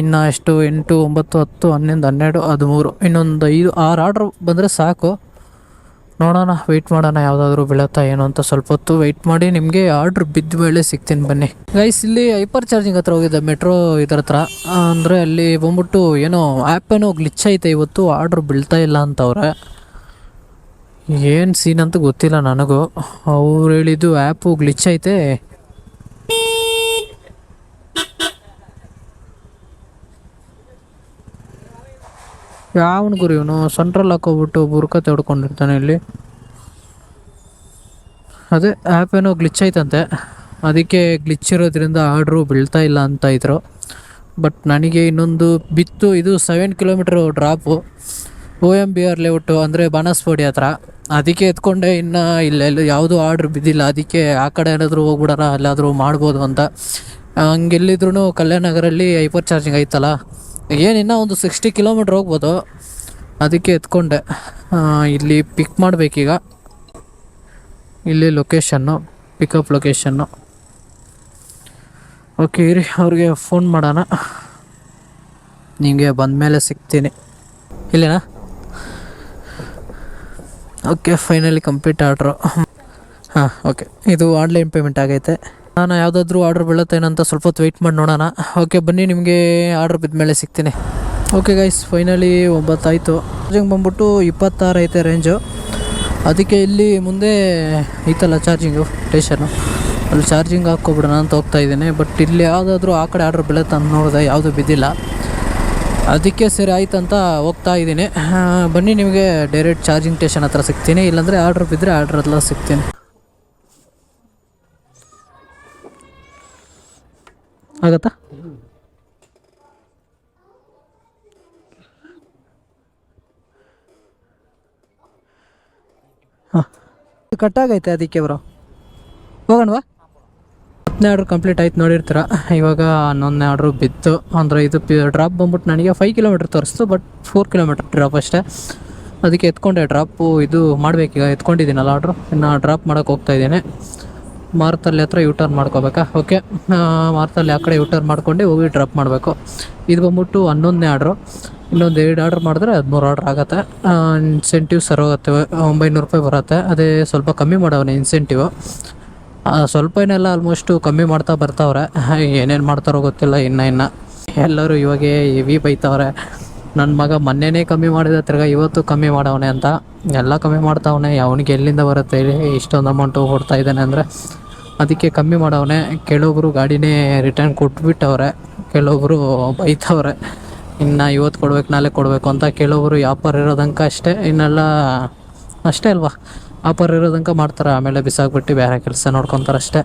ಇನ್ನು ಎಷ್ಟು? ಎಂಟು, ಒಂಬತ್ತು, ಹತ್ತು ಹನ್ನೊಂದು ಹನ್ನೆರಡು, ಹದಿಮೂರು. ಇನ್ನೊಂದು ಐದು, ಆರು ಆರ್ಡ್ರ್ ಬಂದರೆ ಸಾಕು. ನೋಡೋಣ ವೆಯ್ಟ್ ಮಾಡೋಣ ಯಾವುದಾದ್ರೂ ಬೀಳುತ್ತಾ ಏನು ಅಂತ ಸ್ವಲ್ಪ ಹೊತ್ತು ವೆಯ್ಟ್ ಮಾಡಿ. ನಿಮಗೆ ಆರ್ಡ್ರ್ ಬಿದ್ದ ಮೇಲೆ ಸಿಗ್ತೀನಿ ಬನ್ನಿ. ಗೈಸ್ ಇಲ್ಲಿ ಹೈಪರ್ ಚಾರ್ಜಿಂಗ್ ಹತ್ರ ಹೋಗಿದ್ದೆ ಮೆಟ್ರೋ ಇದ್ರ ಹತ್ರ. ಅಂದರೆ ಅಲ್ಲಿ ಬಂದ್ಬಿಟ್ಟು ಏನೋ ಆ್ಯಪ್ ಏನೋ ಗ್ಲಿಚ್ ಐತೆ ಇವತ್ತು, ಆರ್ಡ್ರ್ ಬೀಳ್ತಾ ಇಲ್ಲ ಅಂತವ್ರೆ. ಏನು ಸೀನ್ ಅಂತ ಗೊತ್ತಿಲ್ಲ ನನಗೂ. ಅವ್ರು ಹೇಳಿದ್ದು ಆ್ಯಪು ಗ್ಲಿಚ್ ಐತೆ. ಯಾವನ ಗುರು? ಇವನು ಸೆಂಟ್ರಲ್ ಹಾಕೋಬಿಟ್ಟು ಬುರ್ಕ ತೆಡ್ಕೊಂಡಿರ್ತಾನೆ ಇಲ್ಲಿ. ಅದೇ ಆ್ಯಪ್ ಏನೋ ಗ್ಲಿಚ್ ಐತಂತೆ. ಅದಕ್ಕೆ ಗ್ಲಿಚ್ ಇರೋದ್ರಿಂದ ಆರ್ಡ್ರು ಬೀಳ್ತಾ ಇಲ್ಲ ಅಂತ ಇದ್ರು. ಬಟ್ ನನಗೆ ಇನ್ನೊಂದು ಬಿತ್ತು. ಇದು seven kilometre drop O M B R layout ಅಂದರೆ ಬಾಣಸ್ಪೋಡಿ ಹತ್ರ. ಅದಕ್ಕೆ ಎತ್ಕೊಂಡೆ ಇನ್ನು ಇಲ್ಲೆಲ್ಲ ಯಾವುದೂ ಆರ್ಡ್ರ್ ಬಿದ್ದಿಲ್ಲ. ಅದಕ್ಕೆ ಆ ಕಡೆ ಏನಾದರೂ ಹೋಗ್ಬಿಡೋಣ, ಅಲ್ಲಾದರೂ ಮಾಡ್ಬೋದು ಅಂತ. ಹಂಗೆಲ್ಲಿದ್ರು ಕಲ್ಯಾಣ ನಗರಲ್ಲಿ ಹೈಪರ್ ಚಾರ್ಜಿಂಗ್ ಐತಲ್ಲ. ಏನು ಒಂದು ಸಿಕ್ಸ್ಟಿ ಕಿಲೋಮೀಟ್ರ್ ಹೋಗ್ಬೋದು. ಅದಕ್ಕೆ ಎತ್ಕೊಂಡೆ. ಇಲ್ಲಿ ಪಿಕ್ ಮಾಡಬೇಕೀಗ. ಇಲ್ಲಿ ಲೊಕೇಶನ್ನು ಪಿಕಪ್ ಲೊಕೇಶನ್ನು ಓಕೆ ಇರಿ, ಅವ್ರಿಗೆ ಫೋನ್ ಮಾಡೋಣ. ನಿಮಗೆ ಬಂದಮೇಲೆ ಸಿಗ್ತೀನಿ. ಇಲ್ಲೇನಾ? ಓಕೆ ಫೈನಲಿ ಕಂಪ್ಲೀಟ್ ಆರ್ಡ್ರು ಹಾಂ ಓಕೆ ಇದು ಆನ್ಲೈನ್ ಪೇಮೆಂಟ್ ಆಗೈತೆ. ನಾನು ಯಾವುದಾದ್ರೂ ಆರ್ಡ್ರ್ ಬೀಳುತ್ತೇನಂತ ಸ್ವಲ್ಪ ಹೊತ್ತು ವೆಯ್ಟ್ ಮಾಡಿ ನೋಡೋಣ. ಓಕೆ ಬನ್ನಿ, ನಿಮಗೆ ಆರ್ಡ್ರ್ ಬಿದ್ದ ಮೇಲೆ ಸಿಗ್ತೀನಿ. ಓಕೆ ಗೈಸ್ ಫೈನಲಿ ಒಂಬತ್ತಾಯಿತು. ಚಾರ್ಜಿಂಗ್ ಬಂದ್ಬಿಟ್ಟು ಇಪ್ಪತ್ತಾರು ಐತೆ ರೇಂಜು ಅದಕ್ಕೆ ಇಲ್ಲಿ ಮುಂದೆ ಐತಲ್ಲ ಚಾರ್ಜಿಂಗು ಸ್ಟೇಷನು ಅಲ್ಲಿ ಚಾರ್ಜಿಂಗ್ ಹಾಕ್ಕೊಬಿಡೋಣ ಅಂತ ಹೋಗ್ತಾ ಇದ್ದೀನಿ. ಬಟ್ ಇಲ್ಲಿ ಯಾವುದಾದ್ರೂ ಆ ಕಡೆ ಆರ್ಡ್ರ್ ಬೀಳುತ್ತೆ ಅಂತ ನೋಡಿದೆ, ಯಾವುದೂ ಬಿದ್ದಿಲ್ಲ. ಅದಕ್ಕೆ ಸರಿ ಆಯ್ತು ಅಂತ ಹೋಗ್ತಾ ಇದ್ದೀನಿ. ಬನ್ನಿ, ನಿಮಗೆ ಡೈರೆಕ್ಟ್ ಚಾರ್ಜಿಂಗ್ ಸ್ಟೇಷನ್ ಹತ್ರ ಸಿಗ್ತೀನಿ. ಇಲ್ಲಾಂದರೆ ಆರ್ಡ್ರ್ ಬಿದ್ದರೆ ಆರ್ಡ್ರ್ ಹತ್ರ ಸಿಗ್ತೀನಿ. ಆಗತ್ತಾ? ಹಾಂ. ಕಟ್ಟಾಗೈತೆ ಅದಕ್ಕೆ ಬ್ರೋ ಹೋಗೋಣವಾ ಹತ್ತನೇ ಆರ್ಡ್ರ್ ಕಂಪ್ಲೀಟ್ ಆಯ್ತು ನೋಡಿರ್ತೀರ. ಇವಾಗ ಹನ್ನೊಂದನೇ ಆರ್ಡ್ರು ಬಿತ್ತು. ಅಂದರೆ ಇದು ಡ್ರಾಪ್ ಬಂದ್ಬಿಟ್ಟು ನನಗೆ ಫೈವ್ ಕಿಲೋಮೀಟ್ರ್ ತೋರಿಸ್ತು ಬಟ್ ಫೋರ್ ಕಿಲೋಮೀಟ್ರ್ ಡ್ರಾಪ್ ಅಷ್ಟೇ. ಅದಕ್ಕೆ ಎತ್ಕೊಂಡೆ ಡ್ರಾಪು ಇದು ಮಾಡಬೇಕೀಗ, ಎತ್ಕೊಂಡಿದ್ದೀನಲ್ಲ ಆರ್ಡ್ರು ಇನ್ನು ಡ್ರಾಪ್ ಮಾಡೋಕೆ ಹೋಗ್ತಾ ಇದ್ದೀನಿ. ಮಾರ್ತಲ್ಲಿ ಹತ್ರ ಯೂ ಟರ್ನ್ ಮಾಡ್ಕೋಬೇಕಾ ಓಕೆ ಮಾರ್ತಲ್ಲಿ ಆ ಕಡೆ ಯೂ ಟರ್ನ್ ಮಾಡ್ಕೊಂಡು ಹೋಗಿ ಡ್ರಾಪ್ ಮಾಡಬೇಕು. ಇದು ಬಂದ್ಬಿಟ್ಟು ಹನ್ನೊಂದನೇ ಆರ್ಡ್ರು ಇನ್ನೊಂದು ಎರಡು ಆರ್ಡ್ರ್ ಮಾಡಿದ್ರೆ ಹದಿಮೂರು ಆರ್ಡ್ರ್ ಆಗುತ್ತೆ. ಇನ್ಸೆಂಟಿವ್ ಸರ್ ಹೋಗುತ್ತೆ. ಒಂಬೈನೂರು ರೂಪಾಯಿ ಬರುತ್ತೆ. ಅದೇ ಸ್ವಲ್ಪ ಕಮ್ಮಿ ಮಾಡವನೆ ಇನ್ಸೆಂಟಿವ್ ಸ್ವಲ್ಪ ಏನೆಲ್ಲ ಆಲ್ಮೋಸ್ಟು ಕಮ್ಮಿ ಮಾಡ್ತಾ ಬರ್ತಾವ್ರೆ. ಏನೇನು ಮಾಡ್ತಾರೋ ಗೊತ್ತಿಲ್ಲ ಇನ್ನು ಇನ್ನು. ಎಲ್ಲರೂ ಇವಾಗೆ ಹೆವಿ ಬೈತಾವ್ರೆ. ನನ್ನ ಮಗ ಮೊನ್ನೆನೇ ಕಮ್ಮಿ ಮಾಡಿದ, ತಿರ್ಗ ಇವತ್ತು ಕಮ್ಮಿ ಮಾಡವನೆ ಅಂತ. ಎಲ್ಲ ಕಮ್ಮಿ ಮಾಡ್ತಾವನೆ. ಅವನಿಗೆ ಎಲ್ಲಿಂದ ಬರುತ್ತೆ? ಹೇಳಿ ಇಷ್ಟೊಂದು ಅಮೌಂಟು ಕೊಡ್ತಾ ಇದ್ದಾನೆ ಅಂದರೆ. ಅದಕ್ಕೆ ಕಮ್ಮಿ ಮಾಡವನೆ. ಕೆಲವೊಬ್ರು ಗಾಡಿನೇ ರಿಟರ್ನ್ ಕೊಟ್ಬಿಟ್ಟವ್ರೆ, ಕೆಲವೊಬ್ರು ಬೈತವ್ರೆ. ಇನ್ನು ಇವತ್ತು ಕೊಡ್ಬೇಕು ನಾಳೆ ಕೊಡಬೇಕು ಅಂತ ಕೆಲವೊಬ್ರು ವ್ಯಾಪಾರ ಇರೋದಂಕ ಅಷ್ಟೇ. ಇನ್ನೆಲ್ಲ ಅಷ್ಟೇ ಅಲ್ವಾ? ವ್ಯಾಪಾರ ಇರೋದಂಕ ಮಾಡ್ತಾರೆ. ಆಮೇಲೆ ಬಿಸಾಕ್ಬಿಟ್ಟು ಬೇರೆ ಕೆಲಸ ನೋಡ್ಕೊತಾರೆ ಅಷ್ಟೇ.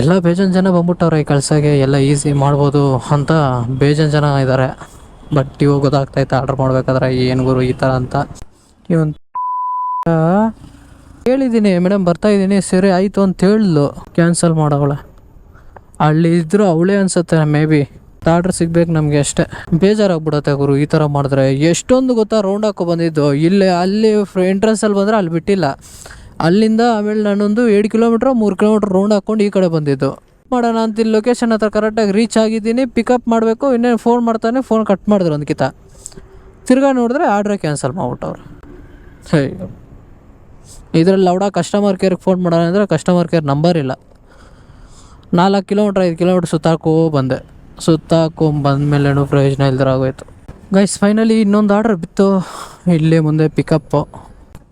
ಎಲ್ಲ ಬೇಜನ್ ಜನ ಬಂದ್ಬಿಟ್ಟವ್ರೆ ಈ ಕೆಲಸಕ್ಕೆ. ಎಲ್ಲ ಈಸಿ ಮಾಡ್ಬೋದು ಅಂತ ಬೇಜನ್ ಜನ ಇದ್ದಾರೆ ಬಟ್ ಇವಾಗ ಗೊತ್ತಾಗ್ತೈತೆ ಆರ್ಡ್ರ್ ಮಾಡ್ಬೇಕಾದ್ರೆ ಏನು ಗುರು ಈ ಥರ ಅಂತ. ಇವನ್ ಹೇಳಿದ್ದೀನಿ ಮೇಡಮ್ ಬರ್ತಾ ಇದ್ದೀನಿ, ಸರಿ ಆಯಿತು ಅಂತ ಹೇಳಿದ್ಲು ಕ್ಯಾನ್ಸಲ್ ಮಾಡೋವಳೆ ಅಲ್ಲಿ ಇದ್ದರೂ ಅವಳೇ ಅನ್ಸುತ್ತೆ ಮೇ ಬಿ ಆರ್ಡ್ರ್ ಸಿಗ್ಬೇಕು ನಮಗೆ ಅಷ್ಟೇ. ಬೇಜಾರಾಗ್ಬಿಡತ್ತೆ ಗುರು, ಈ ಥರ ಮಾಡಿದ್ರೆ. ಎಷ್ಟೊಂದು ಗೊತ್ತಾ ರೌಂಡ್ ಹಾಕೋ ಬಂದಿದ್ದು. ಇಲ್ಲೇ, ಅಲ್ಲಿ ಎಂಟ್ರೆನ್ಸಲ್ಲಿ ಬಂದರೆ ಅಲ್ಲಿ ಬಿಟ್ಟಿಲ್ಲ. ಅಲ್ಲಿಂದ ಆಮೇಲೆ ನಾನೊಂದು ಏಳು ಕಿಲೋಮೀಟ್ರ್ ಮೂರು ಕಿಲೋಮೀಟ್ರ್ ರೌಂಡ್ ಹಾಕ್ಕೊಂಡು ಈ ಕಡೆ ಬಂದಿದ್ದು. ಮಾಡೋಣ ಅಂತ ಇಲ್ಲಿ ಲೊಕೇಶನ್ ಹತ್ರ ಕರೆಕ್ಟಾಗಿ ರೀಚ್ ಆಗಿದ್ದೀನಿ ಪಿಕಪ್ ಮಾಡಬೇಕು, ಇನ್ನೇನು ಫೋನ್ ಮಾಡ್ತಾನೆ ಫೋನ್ ಕಟ್ ಮಾಡಿದ್ರು ಒಂದ್ಕಿತ ತಿರ್ಗಾ ನೋಡಿದ್ರೆ ಆರ್ಡ್ರೇ ಕ್ಯಾನ್ಸಲ್ ಮಾಡ್ಬಿಟ್ಟವ್ರು. ಸರಿ ಇದರಲ್ಲಿ ಲೌಡ ಕಸ್ಟಮರ್ ಕೇರ್ಗೆ ಫೋನ್ ಮಾಡೋಣ ಅಂದರೆ ಕಸ್ಟಮರ್ ಕೇರ್ ನಂಬರ್ ಇಲ್ಲ. ನಾಲ್ಕು ಕಿಲೋಮೀಟ್ರ್ ಐದು ಕಿಲೋಮೀಟ್ರ್ ಸುತ್ತಾಕೋ ಬಂದೆ ಸುತ್ತಾಕೊಂಬಂದ್ಮೇಲೆ ಏನೂ ಪ್ರಯೋಜನ ಇಲ್ದಿರ ಆಗೋಯ್ತು. ಗೈಸ್ ಫೈನಲಿ ಇನ್ನೊಂದು ಆರ್ಡರ್ ಬಿತ್ತು. ಇಲ್ಲೇ ಮುಂದೆ ಪಿಕಪ್ಪು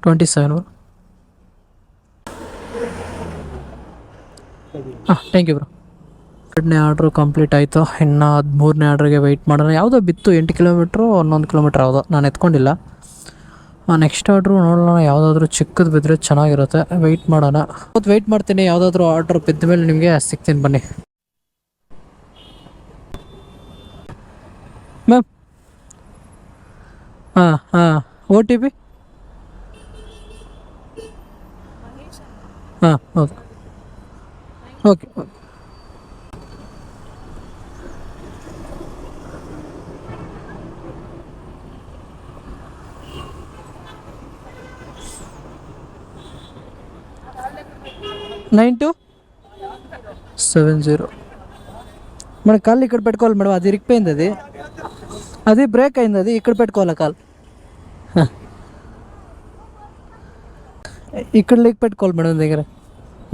ಟ್ವೆಂಟಿ ಸೆವೆನ್ ಹಾಂ ಥ್ಯಾಂಕ್ ಯು ಬ್ರೋ ಎರಡನೇ ಆರ್ಡ್ರು ಕಂಪ್ಲೀಟ್ ಆಯಿತು. ಇನ್ನು ಹದಿಮೂರನೇ ಆರ್ಡ್ರಿಗೆ ವೆಯ್ಟ್ ಮಾಡೋಣ. ಯಾವುದೋ ಬಿತ್ತು, ಎಂಟು ಕಿಲೋಮೀಟ್ರು ಹನ್ನೊಂದು ಕಿಲೋಮೀಟ್ರ್ ಯಾವುದೋ ನಾನು ಎತ್ಕೊಂಡಿಲ್ಲ. ನೆಕ್ಸ್ಟ್ ಆರ್ಡ್ರು ನೋಡೋಣ. ಯಾವುದಾದ್ರೂ ಚಿಕ್ಕದು ಬಿದ್ದರೆ ಚೆನ್ನಾಗಿರುತ್ತೆ. ವೆಯ್ಟ್ ಮಾಡೋಣ. ಮತ್ತು ವೆಯ್ಟ್ ಮಾಡ್ತೀನಿ. ಯಾವುದಾದ್ರೂ ಆರ್ಡ್ರ್ ಬಿದ್ದ ಮೇಲೆ ನಿಮಗೆ ಸಿಗ್ತೀನಿ ಬನ್ನಿ. ಮ್ಯಾಮ್ ಹಾಂ ಹಾಂ ಓ ಟಿ ಪಿ ಹಾಂ okay okay nine two? Seven zero. మన కాళ్ళు ఇక్కడ పెట్టుకోవాలి మేడం అది ఇరిగిపోయింది అది. అది బ్రేక్ అయింది అది ఇక్కడ పెట్టుకోవాలి కాల్? *laughs* ఇక్కడ లీక్ పెట్టుకోవాలి మేడం దగ్గర.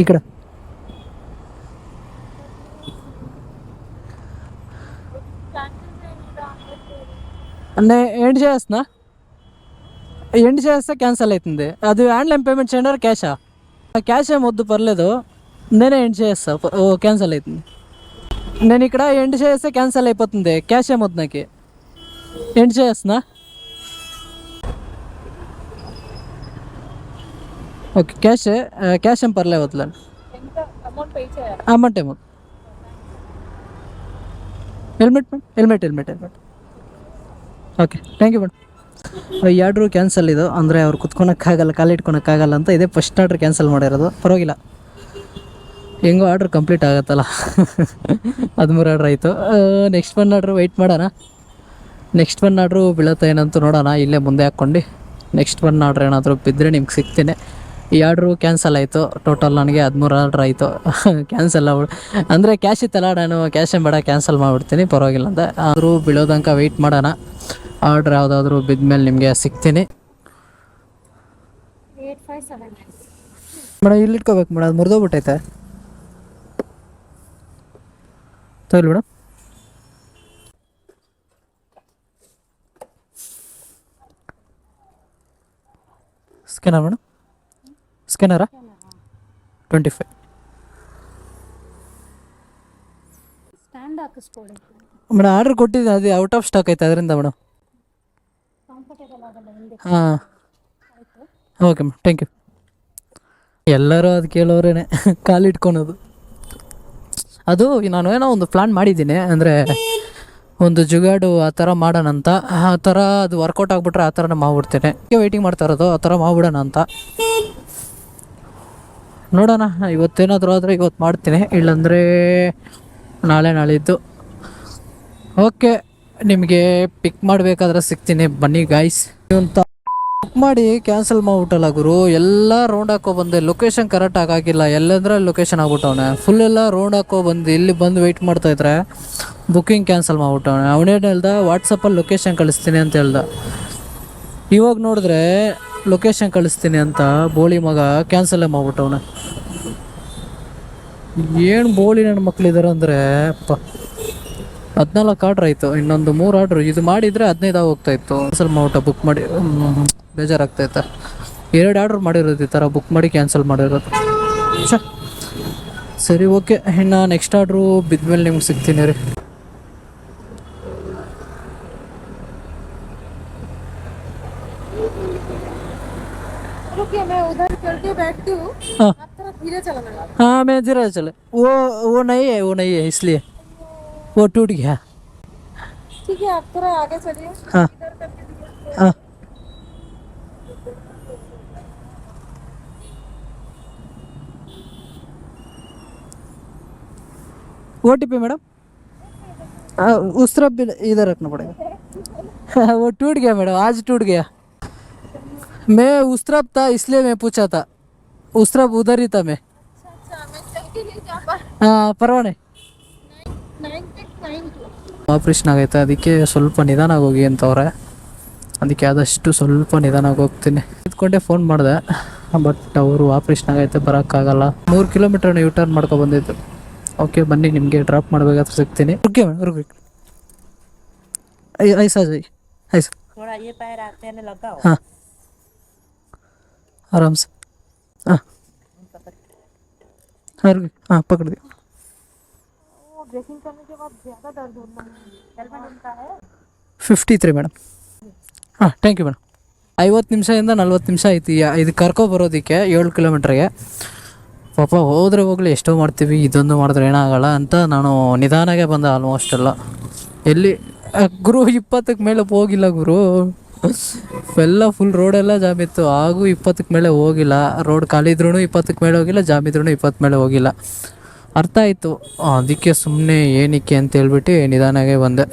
ఇక్కడ. నే ఏంటి చేస్తున్నా? ఎండ్ చేస్తే క్యాన్సిల్ అవుతుంది. అది ఆన్లైన్ పేమెంట్ చేయండి క్యాషా క్యాష్ ఏం వద్దు పర్లేదు. నేనే ఎండ్ చేస్తా. ఓ క్యాన్సిల్ అవుతుంది నేను ఇక్కడ ఎండ్ చేస్తే క్యాన్సిల్ అయిపోతుంది. క్యాష్ ఏం వద్దు నాకు. ఎండ్ చేస్తున్నా. ఓకే క్యాష్ క్యాష్ ఏం పర్లేదు వద్దులేండి అమౌంట్ ఏమో helmet helmet helmet helmet okay thank you madam ಈ ಕ್ಯಾನ್ಸಲ್ ಇದು. ಅಂದರೆ ಅವ್ರು ಕುತ್ಕೊಳಕ್ಕಾಗಲ್ಲ ಕಾಲಿಟ್ಕೊಳಕ್ಕಾಗಲ್ಲ ಅಂತ ಇದೇ ಫಸ್ಟ್ ಆರ್ಡ್ರ್ ಕ್ಯಾನ್ಸಲ್ ಮಾಡಿರೋದು. ಪರವಾಗಿಲ್ಲ. ಹೆಂಗೋ ಆರ್ಡ್ರ್ ಕಂಪ್ಲೀಟ್ ಆಗುತ್ತಲ್ಲ. ಹದಿಮೂರು ಆರ್ಡ್ರ್ ಆಯಿತು. ನೆಕ್ಸ್ಟ್ ಒನ್ ಆರ್ಡ್ರ್ ವೆಯ್ಟ್ ಮಾಡೋಣ. ನೆಕ್ಸ್ಟ್ ಒನ್ ಆರ್ಡ್ರು ಬೀಳುತ್ತೆ ಏನಂತೂ ನೋಡೋಣ. ಇಲ್ಲೇ ಮುಂದೆ ಹಾಕ್ಕೊಂಡು. ನೆಕ್ಸ್ಟ್ ಒನ್ ಆರ್ಡ್ರ್ ಏನಾದರೂ ಬಿದ್ದರೆ ನಿಮ್ಗೆ ಸಿಗ್ತೀನಿ. ಈ ಕ್ಯಾನ್ಸಲ್ ಆಯಿತು. ಟೋಟಲ್ ನನಗೆ ಹದಿಮೂರು ಆರ್ಡ್ರ್ ಆಯಿತು. ಕ್ಯಾನ್ಸಲ್ ಆಗ್ಬಿಡು ಅಂದರೆ ಕ್ಯಾಶ್ ಇತ್ತಲ್ಲ, ನಾನು ಕ್ಯಾಶ್ ಬೇಡ ಕ್ಯಾನ್ಸಲ್ ಮಾಡಿಬಿಡ್ತೀನಿ, ಪರವಾಗಿಲ್ಲ ಅಂತ. ಆದರೂ ಬೀಳೋದಂಕ ವೆಯ್ಟ್ ಮಾಡೋಣ. ಆರ್ಡ್ರ್ ಯಾವುದಾದ್ರೂ ಬಿದ್ಮೇಲೆ ನಿಮಗೆ ಸಿಗ್ತೀನಿ. ಮೇಡಮ್, ಇಲ್ಲಿ ಇಟ್ಕೋಬೇಕು ಮೇಡಮ್, ಅದು ಮುರಿದೋಗ್ಬಿಟ್ಟೈತೆ. ತೊಗೊಳ್ಳಿ ಮೇಡಮ್. ಸ್ಕ್ಯಾನ ಮೇಡಮ್. ಸ್ಕ್ಯಾನರಾ ಟ್ವೆಂಟಿ ಫೈವ್ ಸ್ಟ್ಯಾಂಡ್ ಹಾಕಿಸ್ಕೊಳ್ಳಿ ಮೇಡಮ್ ಆರ್ಡರ್ ಕೊಟ್ಟಿದ್ದೆ ಅದೇ ಔಟ್ ಆಫ್ ಸ್ಟಾಕ್ ಆಯ್ತು ಅದರಿಂದ ಮೇಡಮ್. ಕಂಫರ್ಟೇಬಲ್ ಆಗಲ್ಲ ಹಿಂದೆ ಹಾಂ. ಓಕೆ ಮ್ಯಾಮ್ ಥ್ಯಾಂಕ್ ಯು ಎಲ್ಲರೂ ಅದು ಕೇಳೋರೇನೆ ಕಾಲಿಟ್ಕೊಳೋದು ಅದು ನಾನು ಏನೋ ಒಂದು ಪ್ಲ್ಯಾನ್ ಮಾಡಿದ್ದೀನಿ ಅಂದರೆ ಒಂದು ಜುಗಾಡು ಆ ಥರ ಮಾಡೋಣ ಅಂತ. ಆ ಥರ ಅದು ವರ್ಕೌಟ್ ಆಗಿಬಿಟ್ರೆ ಆ ಥರನೇ ಮಾಡ್ಬಿಡ್ತೇನೆ. ವೆಯ್ಟಿಂಗ್ ಮಾಡ್ತಾ ಇರೋದು ಆ ಥರ ಮಾಡ್ಬಿಡೋಣ ಅಂತ. ನೋಡೋಣ, ಇವತ್ತೇನಾದರೂ ಆದರೆ ಇವತ್ತು ಮಾಡ್ತೀನಿ. ಇಲ್ಲಾಂದರೆ ನಾಳೆ ನಾಳಿದ್ದು. ಓಕೆ, ನಿಮಗೆ ಪಿಕ್ ಮಾಡಬೇಕಾದ್ರೆ ಸಿಗ್ತೀನಿ. ಬನ್ನಿ ಗಾಯ್ಸ್ ಅಂತ ಬುಕ್ ಮಾಡಿ ಕ್ಯಾನ್ಸಲ್ ಮಾಡಿಬಿಟ್ಟಲ್ಲ ಗುರು. ಎಲ್ಲ ರೌಂಡ್ ಹಾಕೋ ಬಂದೆ. ಲೊಕೇಶನ್ ಕರೆಕ್ಟ್ ಆಗಾಗಿಲ್ಲ ಎಲ್ಲಂದ್ರೆ ಲೊಕೇಶನ್ ಆಗ್ಬಿಟ್ಟವನೆ. ಫುಲ್ ಎಲ್ಲ ರೌಂಡ್ ಹಾಕೋ ಬಂದು. ಇಲ್ಲಿ ಬಂದು ವೆಯ್ಟ್ ಮಾಡ್ತಾ ಇದ್ರೆ ಬುಕ್ಕಿಂಗ್ ಕ್ಯಾನ್ಸಲ್ ಮಾಡ್ಬಿಟ್ಟವನೆ. ಅವನೇನು ಹೇಳ್ದ? ವಾಟ್ಸಪ್ಪಲ್ಲಿ ಲೊಕೇಶನ್ ಕಳಿಸ್ತೀನಿ ಅಂತ ಹೇಳ್ದ. ಇವಾಗ ನೋಡಿದ್ರೆ ಲೊಕೇಶನ್ ಕಳಿಸ್ತೀನಿ ಅಂತ ಬೋಳಿ ಮಗ ಕ್ಯಾನ್ಸಲೇ ಮಾಡ್ಬಿಟ್ಟವನ. ಏನು ಬೋಳಿ ನನ್ನ ಮಕ್ಳಿದಾರೆ ಅಂದರೆ, ಅಪ್ಪ. ಹದಿನಾಲ್ಕು ಆರ್ಡ್ರ್ ಆಯಿತು, ಇನ್ನೊಂದು ಮೂರು ಆರ್ಡ್ರ್ ಇದು ಮಾಡಿದರೆ ಹದಿನೈದು ಹೋಗ್ತಾ ಇತ್ತು. ಕ್ಯಾನ್ಸಲ್ ಮಾಡ್ಬಿಟ್ಟ ಬುಕ್ ಮಾಡಿ ಬೇಜಾರಾಗ್ತಾಯಿತ್ತು ಎರಡು ಆರ್ಡ್ರ್ ಮಾಡಿರೋದು ಈ ಥರ ಬುಕ್ ಮಾಡಿ ಕ್ಯಾನ್ಸಲ್ ಮಾಡಿರೋದು. ಸರಿ ಓಕೆ ಇನ್ನು ನೆಕ್ಸ್ಟ್ ಆರ್ಡ್ರು ಬಿದ್ಮೇಲೆ ನಿಮ್ಗೆ ಸಿಗ್ತೀನಿ ರೀ. पे बैठती हूँ। हाँ धीरे चलाना हाँ मैं धीरे चल। वो वो नहीं है वो नहीं है इसलिए। वो टूट गया। ठीक है आप थोड़ा आगे चलिए। हाँ। हाँ। ओ मैडम। उस तरफ़ भी इधर रखना पड़ेगा। *laughs* वो टूट गया मैडम आज टूट गया। मैं उस तरफ़ था इसलिए मैं पूछा था। ઉસરા ઉધારી તમે ಪರವಾನೆ ಆಪ್ರೇಷನ್ ಆಗೈತೆ ಅದಕ್ಕೆ ಸ್ವಲ್ಪ ನಿಧಾನ ಹೋಗಿ ಅಂತವ್ರೆ. ಅದಕ್ಕೆ ಆದಷ್ಟು ಸ್ವಲ್ಪ ನಿಧಾನ ಹೋಗ್ತೀನಿ ಇದ್ಕೊಂಡೆ ಫೋನ್ ಮಾಡಿದೆ ಬಟ್ ಅವರು ಆಪ್ರೇಷನ್ ಆಗೈತೆ ಬರೋಕ್ಕಾಗಲ್ಲ. ನೂರು ಕಿಲೋಮೀಟರ್ ಯೂ ಟರ್ನ್ ಮಾಡ್ಕೊ ಬಂದಿತ್ತು ಓಕೆ ಬನ್ನಿ ನಿಮಗೆ ಡ್ರಾಪ್ ಮಾಡಬೇಕಾದ್ರೆ ಸಿಗ್ತೀನಿ. ಓಕೆ ಮೇಡಮ್ ಐಸಾ ಜೈ ಐಸಾ ಹಾಂ. ಆರಾಮ್ಸೆ है हेलमेट उनका है ಫಿಫ್ಟಿ ತ್ರೀ ಮೇಡಮ್ ಹಾಂ ಥ್ಯಾಂಕ್ ಯು ಮೇಡಮ್ ಐವತ್ತು ನಿಮಿಷದಿಂದ ನಲ್ವತ್ತು ನಿಮಿಷ ಐತಿ ಯಾ- ಇದು ಕರ್ಕೊ ಬರೋದಕ್ಕೆ ಏಳು ಕಿಲೋಮೀಟ್ರಿಗೆ ಪಾಪ ಹೋದ್ರೆ ಹೋಗ್ಲಿ ಎಷ್ಟೋ ಮಾಡ್ತೀವಿ ಇದೊಂದು ಮಾಡಿದ್ರೆ ಏನಾಗಲ್ಲ ಅಂತ ನಾನು ನಿಧಾನಾಗೆ ಬಂದೆ ಆಲ್ಮೋಸ್ಟ್ ಎಲ್ಲ ಎಲ್ಲಿ ಆ, ಗುರು ಇಪ್ಪತ್ತಕ್ಕೆ ಮೇಲೆ ಹೋಗಿಲ್ಲ ಗುರು ಎಲ್ಲ ಫುಲ್ ರೋಡೆಲ್ಲ ಜಾಮ್ ಇತ್ತು. ಹಾಗೂ ಇಪ್ಪತ್ತಕ್ಕೆ ಮೇಲೆ ಹೋಗಿಲ್ಲ. ರೋಡ್ ಖಾಲಿ ಇದ್ರೂ ಇಪ್ಪತ್ತಕ್ಕೆ ಮೇಲೆ ಹೋಗಿಲ್ಲ ಜಾಮ್ ಇದ್ರೂ ಇಪ್ಪತ್ತು ಮೇಲೆ ಹೋಗಿಲ್ಲ. ಅರ್ಥ ಆಯಿತು. ಅದಕ್ಕೆ ಸುಮ್ಮನೆ ಏನಕ್ಕೆ ಅಂತ ಹೇಳ್ಬಿಟ್ಟು ನಿಧಾನಾಗೆ ಬಂದೆ.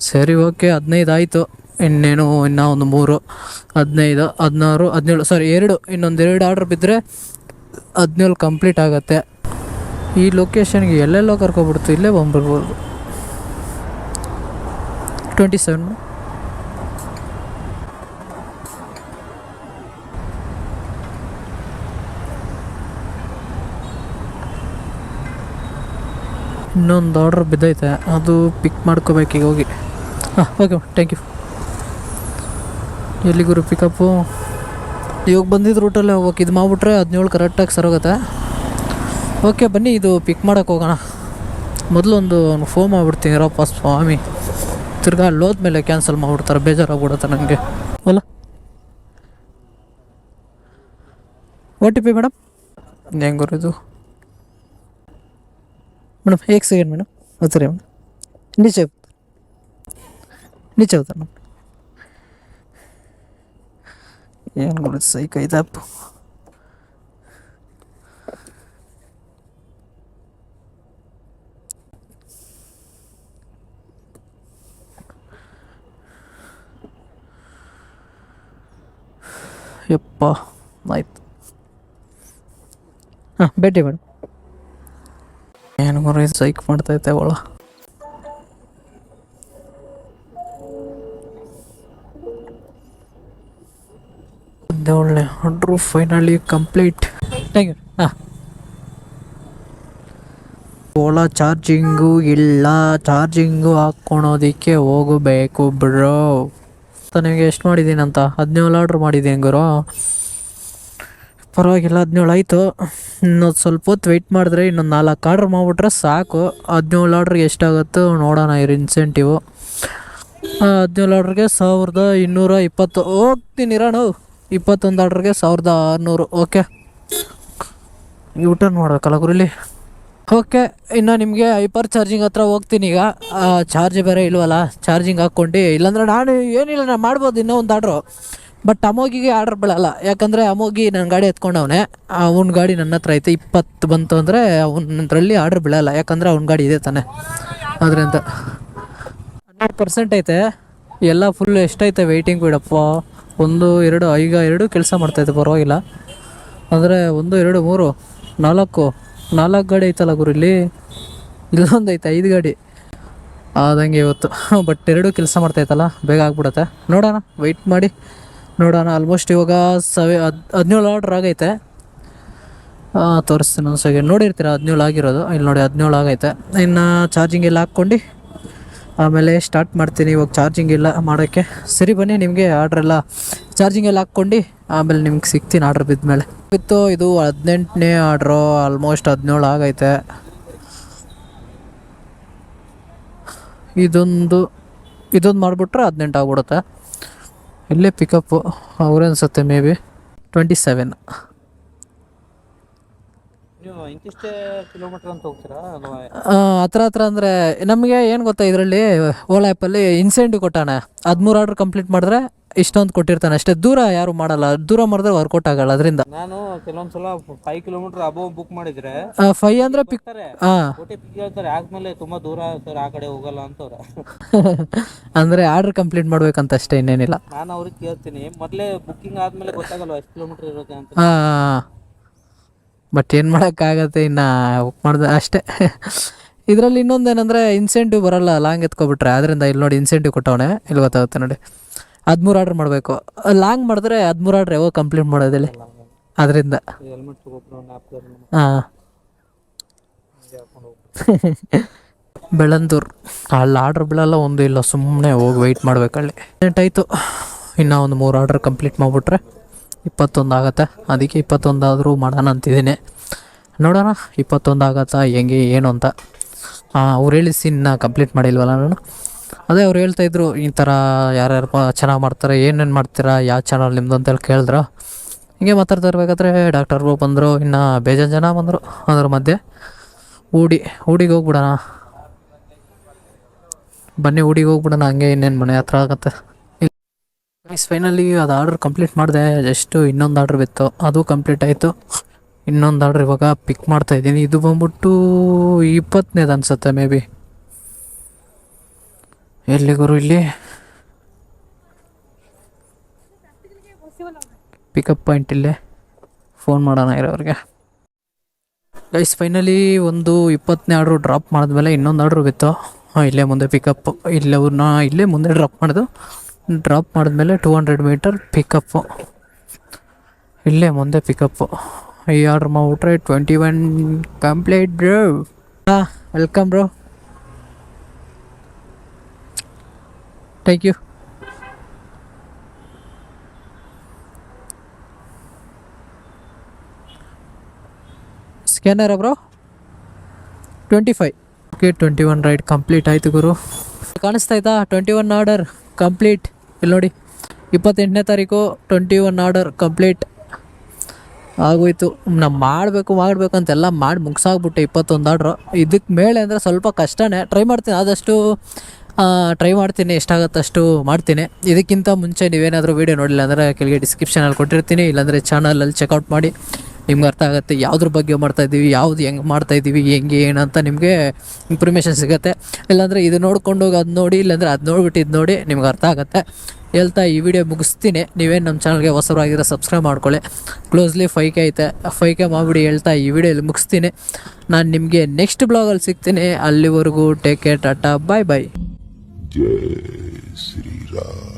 ಸರಿ ಓಕೆ ಹದಿನೈದು ಆಯಿತು. ಇನ್ನೇನು, ಇನ್ನೂ ಒಂದು ಮೂರು, ಹದಿನೈದು, ಹದಿನಾರು, ಹದಿನೇಳು ಸಾರಿ ಎರಡು, ಇನ್ನೊಂದು ಎರಡು ಆರ್ಡ್ರ್ ಬಿದ್ದರೆ ಹದಿನೇಳು ಕಂಪ್ಲೀಟ್ ಆಗುತ್ತೆ. ಈ ಲೊಕೇಶನ್ಗೆ ಎಲ್ಲೆಲ್ಲೋ ಕರ್ಕೊಬಿಡ್ತು. ಇಲ್ಲೇ ಬಂದ್ಬಿಡ್ಬೋದು ಟ್ವೆಂಟಿ ಸೆವೆನ್ ಇನ್ನೊಂದು ಆರ್ಡ್ರ್ ಬಿದ್ದೈತೆ, ಅದು ಪಿಕ್ ಮಾಡ್ಕೋಬೇಕೀಗ ಹೋಗಿ. ಹಾಂ ಓಕೆ ಥ್ಯಾಂಕ್ ಯು ಎಲ್ಲಿಗುರು ಪಿಕಪ್ಪು ಇವಾಗ ಬಂದಿದ್ದ ರೂಟಲ್ಲೇ ಹೋಗ್ಬೇಕು. ಇದು ಮಾಡ್ಬಿಟ್ರೆ ಹದಿನೇಳು ಕರೆಕ್ಟಾಗಿ ಸರೋಗುತ್ತೆ ಓಕೆ ಬನ್ನಿ, ಇದು ಪಿಕ್ ಮಾಡೋಕೆ ಹೋಗೋಣ. ಮೊದಲು ಒಂದು ಫೋನ್ ಮಾಡಿಬಿಡ್ತೀನಿ ರಪ್ಪ ಸ್ವಾಮಿ. ತಿರ್ಗಾ ಹೋದ್ಮೇಲೆ ಕ್ಯಾನ್ಸಲ್ ಮಾಡಿಬಿಡ್ತಾರೆ, ಬೇಜಾರಾಗ್ಬಿಡುತ್ತೆ ನನಗೆ ಅಲ್ಲ? ಓ ಟಿ ಪಿ ಮೇಡಮ್ ಹೆಂಗೆ ಗುರು മേഡം എക് സെക്കൻഡ് മേഡം അത്രയും മേഡം എന്റെ ചെ എന്റെ ചെറുതാണ് ഞാൻ കുറച്ച് സൈക്ക് ഇതാപ്പോ എപ്പോ? നൈറ്റ് ആ ബെഡ് മേഡം ಏನು ಗುರು ಇದು ಸೈಕ್ ಮಾಡ್ತೈತೆ ಅವಳ. ಒಳ್ಳೆ ಆರ್ಡ್ರು ಫೈನಲಿ ಕಂಪ್ಲೀಟ್ ಹಾಂ. ಓಲಾ ಚಾರ್ಜಿಂಗು ಇಲ್ಲ, ಚಾರ್ಜಿಂಗು ಹಾಕ್ಕೊಳೋದಕ್ಕೆ ಹೋಗಬೇಕು ಬ್ರೋ. ನಿಮಗೆ ಎಷ್ಟು ಮಾಡಿದ್ದೀನಂತ? ಹದಿನೇಳು ಆರ್ಡ್ರ್ ಮಾಡಿದ್ದೀನಿ ಗುರು. ಪರವಾಗಿಲ್ಲ, ಹದಿನೇಳು ಆಯಿತು. ಇನ್ನೊಂದು ಸ್ವಲ್ಪ ಹೊತ್ತು ವೆಯ್ಟ್ ಮಾಡಿದ್ರೆ ಇನ್ನೊಂದು ನಾಲ್ಕು ಆರ್ಡ್ರ್ ಮಾಡಿಬಿಟ್ರೆ ಸಾಕು. ಹದಿನೇಳು ಆರ್ಡ್ರಿಗೆ ಎಷ್ಟಾಗುತ್ತೋ ನೋಡೋಣ ಇರು ಇನ್ಸೆಂಟಿವು ಹದಿನೇಳು ಆರ್ಡ್ರಿಗೆ ಸಾವಿರದ ಇನ್ನೂರ ಇಪ್ಪತ್ತು. ಹೋಗ್ತೀನಿ ಇರೋಣ ಇಪ್ಪತ್ತೊಂದು ಆರ್ಡ್ರಿಗೆ ಸಾವಿರದ ಆರುನೂರು. ಓಕೆ ಯೂಟರ್ನ್ ಮಾಡಬೇಕಲ್ಲ ಗುರುಲಿ? ಓಕೆ ಇನ್ನು ನಿಮಗೆ ಹೈಪರ್ ಚಾರ್ಜಿಂಗ್ ಹತ್ರ ಹೋಗ್ತೀನಿ ಈಗ. ಚಾರ್ಜ್ ಬೇರೆ ಇಲ್ವಲ್ಲ? ಚಾರ್ಜಿಂಗ್ ಹಾಕ್ಕೊಂಡು. ಇಲ್ಲಾಂದ್ರೆ ನಾನು ಏನಿಲ್ಲ, ನಾನು ಮಾಡ್ಬೋದು ಇನ್ನೂ ಒಂದು ಆರ್ಡ್ರು ಬಟ್ ಅಮೋಗಿಗೆ ಆರ್ಡರ್ ಬೀಳಲ್ಲ ಯಾಕಂದರೆ ಅಮೋಗಿ ನನ್ನ ಗಾಡಿ ಎತ್ಕೊಂಡವನೆ. ಅವ್ನ ಗಾಡಿ ನನ್ನ ಹತ್ರ ಐತೆ. ಇಪ್ಪತ್ತು ಬಂತು ಅಂದರೆ ಅವನದ್ರಲ್ಲಿ ಆರ್ಡರ್ ಬಿಡಲ್ಲ. ಯಾಕಂದರೆ ಅವ್ನ ಗಾಡಿ ಇದೆ ತಾನೆ. ಅದರಿಂದ ಹಂಡ್ರೆಡ್ ಪರ್ಸೆಂಟ್ ಐತೆ. ಎಲ್ಲ ಫುಲ್ ಎಷ್ಟೈತೆ ವೆಯ್ಟಿಂಗ್ ಬಿಡಪ್ಪ. ಒಂದು, ಎರಡು, ಈಗ ಎರಡು ಕೆಲಸ ಮಾಡ್ತೈತೆ ಪರವಾಗಿಲ್ಲ. ಅಂದರೆ ಒಂದು, ಎರಡು, ಮೂರು, ನಾಲ್ಕು ನಾಲ್ಕು ಗಾಡಿ ಐತಲ್ಲ ಗುರು ಇಲ್ಲಿ. ಇಲ್ಲೊಂದು ಐತೆ, ಐದು ಗಾಡಿ. ಆದಂಗೆ ಇವತ್ತು. *laughs* ಬಟ್ ಎರಡು ಕೆಲಸ ಮಾಡ್ತೈತಲ್ಲ ಬೇಗ ಆಗ್ಬಿಡತ್ತೆ. ನೋಡೋಣ. ವೆಯ್ಟ್ ಮಾಡಿ. ನೋಡೋಣ. ಆಲ್ಮೋಸ್ಟ್ ಇವಾಗ ಸವೆ ಹದ್ ಹದಿನೇಳು ಆರ್ಡ್ರ್ ಆಗೈತೆ. ತೋರಿಸ್ತೀನಿ ಒಂದು ಸೆಕೆಂಡ್ ನೋಡಿರ್ತೀರ? ಹದಿನೇಳು ಆಗಿರೋದು. ಇಲ್ಲಿ ನೋಡಿ ಹದಿನೇಳು ಆಗೈತೆ. ಇನ್ನು ಚಾರ್ಜಿಂಗ್ ಎಲ್ಲ ಹಾಕ್ಕೊಂಡು ಆಮೇಲೆ ಸ್ಟಾರ್ಟ್ ಮಾಡ್ತೀನಿ ಇವಾಗ ಚಾರ್ಜಿಂಗ್ ಇಲ್ಲ ಮಾಡೋಕ್ಕೆ. ಸರಿ, ಬನ್ನಿ ನಿಮಗೆ ಆರ್ಡ್ರ್ ಎಲ್ಲ ಚಾರ್ಜಿಂಗ್ ಎಲ್ಲ ಹಾಕ್ಕೊಂಡು ಆಮೇಲೆ ನಿಮ್ಗೆ ಸಿಗ್ತೀನಿ ಆರ್ಡ್ರ್ ಬಿದ್ಮೇಲೆ. ಬಿತ್ತು ಇದು ಹದಿನೆಂಟನೇ ಆರ್ಡ್ರು ಆಲ್ಮೋಸ್ಟ್ ಹದಿನೇಳು ಆಗೈತೆ. ಇದೊಂದು ಇದೊಂದು ಮಾಡಿಬಿಟ್ರೆ ಹದಿನೆಂಟು ಆಗ್ಬಿಡುತ್ತೆ. ಇಲ್ಲೇ ಪಿಕಪ್ಪು ಅವ್ರು ಅನ್ಸುತ್ತೆ ಮೇ ಬಿ ಟ್ವೆಂಟಿ ಸೆವೆನ್ ನೀವು ಇಂತಿಷ್ಟೇ ಕಿಲೋಮೀಟರ್ ಅಂತ ಹೋಗ್ತೀರಾ ಅಥವಾ? ಹತ್ರ ಹತ್ರ ಅಂದರೆ ನಮಗೆ ಏನು ಗೊತ್ತಾ ಇದರಲ್ಲಿ ಓಲಾ ಆ್ಯಪಲ್ಲಿ ಇನ್ಸೆಂಟಿವ್ ಕೊಟ್ಟಾನೆ. ಹದಿಮೂರು ಆರ್ಡ್ರ್ ಕಂಪ್ಲೀಟ್ ಮಾಡಿದ್ರೆ ಇಷ್ಟೊಂದು ಕೊಟ್ಟಿರ್ತಾನೆ. ಅಷ್ಟೇ ದೂರ ಯಾರು ಮಾಡಲ್ಲ. ದೂರ ಮಾಡಿದ್ರೆ ವರ್ಕೌಟ್ ಆಗಲ್ಲ. ಅದರಿಂದ ನಾನು ಕೆಲವೊಂದ್ಸಲ ಫೈವ್ ಕಿಲೋಮೀಟರ್ ಅಬೋವ್ ಬುಕ್ ಮಾಡಿದ್ರೆ ಫೈವ್ ಅಂದರೆ ಪಿಕ್ ಹಾಂ ಕೇಳ್ತಾರೆ ಆದ್ಮೇಲೆ ತುಂಬಾ ದೂರ ಸರ್ ಆ ಕಡೆ ಹೋಗಲ್ಲ ಅಂತವ್ರ. *laughs* ಅಂದ್ರೆ ಆರ್ಡರ್ ಕಂಪ್ಲೀಟ್ ಮಾಡ್ಬೇಕಂತ ಅಷ್ಟೇ ಇನ್ನೇನಿಲ್ಲ. ನಾನು ಅವ್ರಿಗೆ ಕೇಳ್ತೀನಿ. ಮೊದಲೇ ಬುಕ್ಕಿಂಗ್ ಆದ್ಮೇಲೆ ಗೊತ್ತಾಗಲ್ಲ ಎಷ್ಟು ಕಿಲೋಮೀಟರ್ ಇರುತ್ತೆ ಅಂತ. ಹಾಂ ಬಟ್ ಏನು ಮಾಡೋಕ್ಕಾಗತ್ತೆ ಬುಕ್ ಮಾಡ್ದೆ ಅಷ್ಟೇ. ಇದರಲ್ಲಿ ಇನ್ನೊಂದೇನೆಂದರೆ ಇನ್ಸೆಂಟಿವ್ ಬರಲ್ಲ. ಲಾಂಗ್ ಎತ್ಕೊಬಿಟ್ರೆ. ಅದರಿಂದ ಇಲ್ಲಿ ನೋಡಿ ಇನ್ಸೆಂಟಿವ್ ಕೊಟ್ಟವನೆ. ಇಲ್ಲಿ ಗೊತ್ತಾಗುತ್ತೆ ನೋಡಿ. ಹದಿಮೂರು ಆರ್ಡ್ರ್ ಮಾಡಬೇಕು. ಲಾಂಗ್ ಮಾಡಿದ್ರೆ ಹದಿಮೂರು ಆರ್ಡ್ರ್ ಯಾವಾಗ ಕಂಪ್ಲೀಟ್ ಮಾಡೋದಿಲ್ಲ. ಅದರಿಂದ. ಹಾಂ. ಬೆಳಂದೂರು ಅಲ್ಲಿ ಆರ್ಡ್ರ್ ಬೀಳಲ್ಲ ಒಂದು ಇಲ್ಲ ಸುಮ್ಮನೆ ಹೋಗಿ ವೆಯ್ಟ್ ಮಾಡ್ಬೇಕಲ್ಲಿ ಆಯಿತು. ಇನ್ನೂ ಒಂದು ಮೂರು ಆರ್ಡ್ರ್ ಕಂಪ್ಲೀಟ್ ಮಾಡಿಬಿಟ್ರೆ ಇಪ್ಪತ್ತೊಂದು ಆಗತ್ತೆ. ಅದಕ್ಕೆ ಇಪ್ಪತ್ತೊಂದು ಆದರೂ ಮಾಡೋಣ ಅಂತಿದ್ದೀನಿ. ನೋಡೋಣ ಇಪ್ಪತ್ತೊಂದು ಆಗತ್ತಾ ಹೆಂಗೆ ಏನು ಅಂತ. ಅವ್ರು ಹೇಳಿದ ಸೀನ್ನ ಕಂಪ್ಲೀಟ್ ಮಾಡಿಲ್ವಲ್ಲ ನಾನು? ಅದೇ ಅವ್ರು ಹೇಳ್ತಾಯಿದ್ರು ಈ ಥರ ಯಾರ್ಯಾರು ಚೆನ್ನಾಗಿ ಮಾಡ್ತಾರೆ, ಏನೇನು ಮಾಡ್ತೀರಾ ಯಾವ ಚಾನಲ್ ನಿಮ್ಮದು ಅಂತೇಳಿ ಕೇಳಿದ್ರು. ಹಿಂಗೆ ಮಾತಾಡ್ತಾ ಇರ್ಬೇಕಾದ್ರೆ ಡಾಕ್ಟರ್ ಬಂದರು, ಇನ್ನು ಬೇಜಾನ್ ಜನ ಬಂದರು ಅದ್ರ ಮಧ್ಯೆ. ಊಡಿ, ಊಡಿಗೆ ಹೋಗ್ಬಿಡೋಣ. ಬನ್ನಿ, ಊಡಿಗೆ ಹೋಗ್ಬಿಡೋಣ, ಹಂಗೆ ಇನ್ನೇನು ಮನೆ ಹತ್ರ ಆಗುತ್ತೆ. ಫೈನಲಿ ಅದು ಆರ್ಡ್ರ್ ಕಂಪ್ಲೀಟ್ ಮಾಡಿದೆ ಜಸ್ಟು ಇನ್ನೊಂದು ಆರ್ಡ್ರ್ ಬಿತ್ತು, ಅದು ಕಂಪ್ಲೀಟ್ ಆಯಿತು. ಇನ್ನೊಂದು ಆರ್ಡ್ರ್ ಇವಾಗ ಪಿಕ್ ಮಾಡ್ತಾ ಇದ್ದೀನಿ. ಇದು ಬಂದ್ಬಿಟ್ಟು ಇಪ್ಪತ್ತನೇದು ಅನ್ಸುತ್ತೆ ಮೇ ಬಿ ಎಲ್ಲಿಗರು ಇಲ್ಲಿ? ಪಿಕಪ್ ಪಾಯಿಂಟ್ ಇಲ್ಲೇ. ಫೋನ್ ಮಾಡೋಣ ಇರೋರಿಗೆ. ಗೈಸ್ ಫೈನಲಿ ಒಂದು ಇಪ್ಪತ್ತನೇ ಆರ್ಡ್ರು ಡ್ರಾಪ್ ಮಾಡಿದ್ಮೇಲೆ ಇನ್ನೊಂದು ಆರ್ಡ್ರು ಬಿತ್ತು. ಇಲ್ಲೇ ಮುಂದೆ ಪಿಕಪ್ ಇಲ್ಲೇ ಅವ್ರನ್ನ ಇಲ್ಲೇ ಮುಂದೆ ಡ್ರಾಪ್ ಮಾಡಿದ್ದು ಡ್ರಾಪ್ ಮಾಡಿದ್ಮೇಲೆ ಟೂ ಹಂಡ್ರೆಡ್ ಮೀಟರ್ ಪಿಕಪ್ಪು ಇಲ್ಲೇ ಮುಂದೆ ಪಿಕಪ್ಪು ಈ ಆರ್ಡ್ರ್ ಮಾಡ್ಬಿಟ್ರೆ ಟ್ವೆಂಟಿ ಒನ್ ಕಂಪ್ಲೀಟ್ ಬ್ರೋ ಹಾಂ welcome bro thank you ಸ್ಕ್ಯಾನರ bro twenty five okay twenty one ride complete ಆಯಿತು ಗುರು ಕಾಣಿಸ್ತಾ ಆಯ್ತಾ ಟ್ವೆಂಟಿ ಒನ್ ಆರ್ಡರ್ ಕಂಪ್ಲೀಟ್ ಇಲ್ಲಿ ನೋಡಿ ಇಪ್ಪತ್ತೆಂಟನೇ ತಾರೀಕು ಟ್ವೆಂಟಿ ಒನ್ ಆರ್ಡರ್ ಕಂಪ್ಲೀಟ್ ಆಗೋಯ್ತು. ನಾವು ಮಾಡಬೇಕು ಮಾಡಬೇಕು ಅಂತೆಲ್ಲ ಮಾಡಿ ಮುಗಿಸಾಗ್ಬಿಟ್ಟೆ ಇಪ್ಪತ್ತೊಂದು ಆರ್ಡ್ರು ಇದಕ್ಕೆ ಮೇಲೆ ಅಂದರೆ ಸ್ವಲ್ಪ ಕಷ್ಟನೇ. ಟ್ರೈ ಮಾಡ್ತೀನಿ. ಆದಷ್ಟು ಟ್ರೈ ಮಾಡ್ತೀನಿ. ಎಷ್ಟಾಗುತ್ತೆ ಅಷ್ಟು ಮಾಡ್ತೀನಿ. ಇದಕ್ಕಿಂತ ಮುಂಚೆ ನೀವೇನಾದರೂ ವೀಡಿಯೋ ನೋಡಿಲ್ಲ ಅಂದರೆ ಕೆಳಗೆ ಡಿಸ್ಕ್ರಿಪ್ಷನಲ್ಲಿ ಕೊಟ್ಟಿರ್ತೀನಿ. ಇಲ್ಲಾಂದರೆ ಚಾನಲಲ್ಲಿ ಚೆಕ್ಔಟ್ ಮಾಡಿ. ನಿಮ್ಗೆ ಅರ್ಥ ಆಗುತ್ತೆ ಯಾವುದ್ರ ಬಗ್ಗೆ ಮಾಡ್ತಾ ಇದ್ದೀವಿ ಯಾವ್ದು ಹೆಂಗೆ ಮಾಡ್ತಾ ಇದ್ದೀವಿ ಹೆಂಗೆ ಏನಂತ ನಿಮಗೆ ಇನ್ಫಾರ್ಮೇಷನ್ ಸಿಗುತ್ತೆ. ಇಲ್ಲಾಂದರೆ ಇದು ನೋಡ್ಕೊಂಡು ಅದು ನೋಡಿ, ಇಲ್ಲಾಂದರೆ ಅದು ನೋಡ್ಬಿಟ್ಟು ಇದು ನೋಡಿ ನಿಮ್ಗೆ ಅರ್ಥ ಆಗುತ್ತೆ. ಹೇಳ್ತಾ ಈ ವಿಡಿಯೋ ಮುಗಿಸ್ತೀನಿ. ನೀವೇನು ನಮ್ಮ ಚಾನಲ್ಗೆ ಹೊಸವರಾಗಿರೋ ಸಬ್ಸ್ಕ್ರೈಬ್ ಮಾಡ್ಕೊಳ್ಳಿ. ಕ್ಲೋಸ್ಲಿ ಫೈ ಕೆ ಐತೆ. ಫೈ ಕೆ ಮಾಡಿಬಿಡಿ ಹೇಳ್ತಾ ಈ ವಿಡಿಯೋಲಿ ಮುಗಿಸ್ತೀನಿ. ನಾನು ನಿಮಗೆ ನೆಕ್ಸ್ಟ್ ಬ್ಲಾಗಲ್ಲಿ ಸಿಗ್ತೀನಿ. ಅಲ್ಲಿವರೆಗೂ take care tata. Bye bye Jaya Shriram.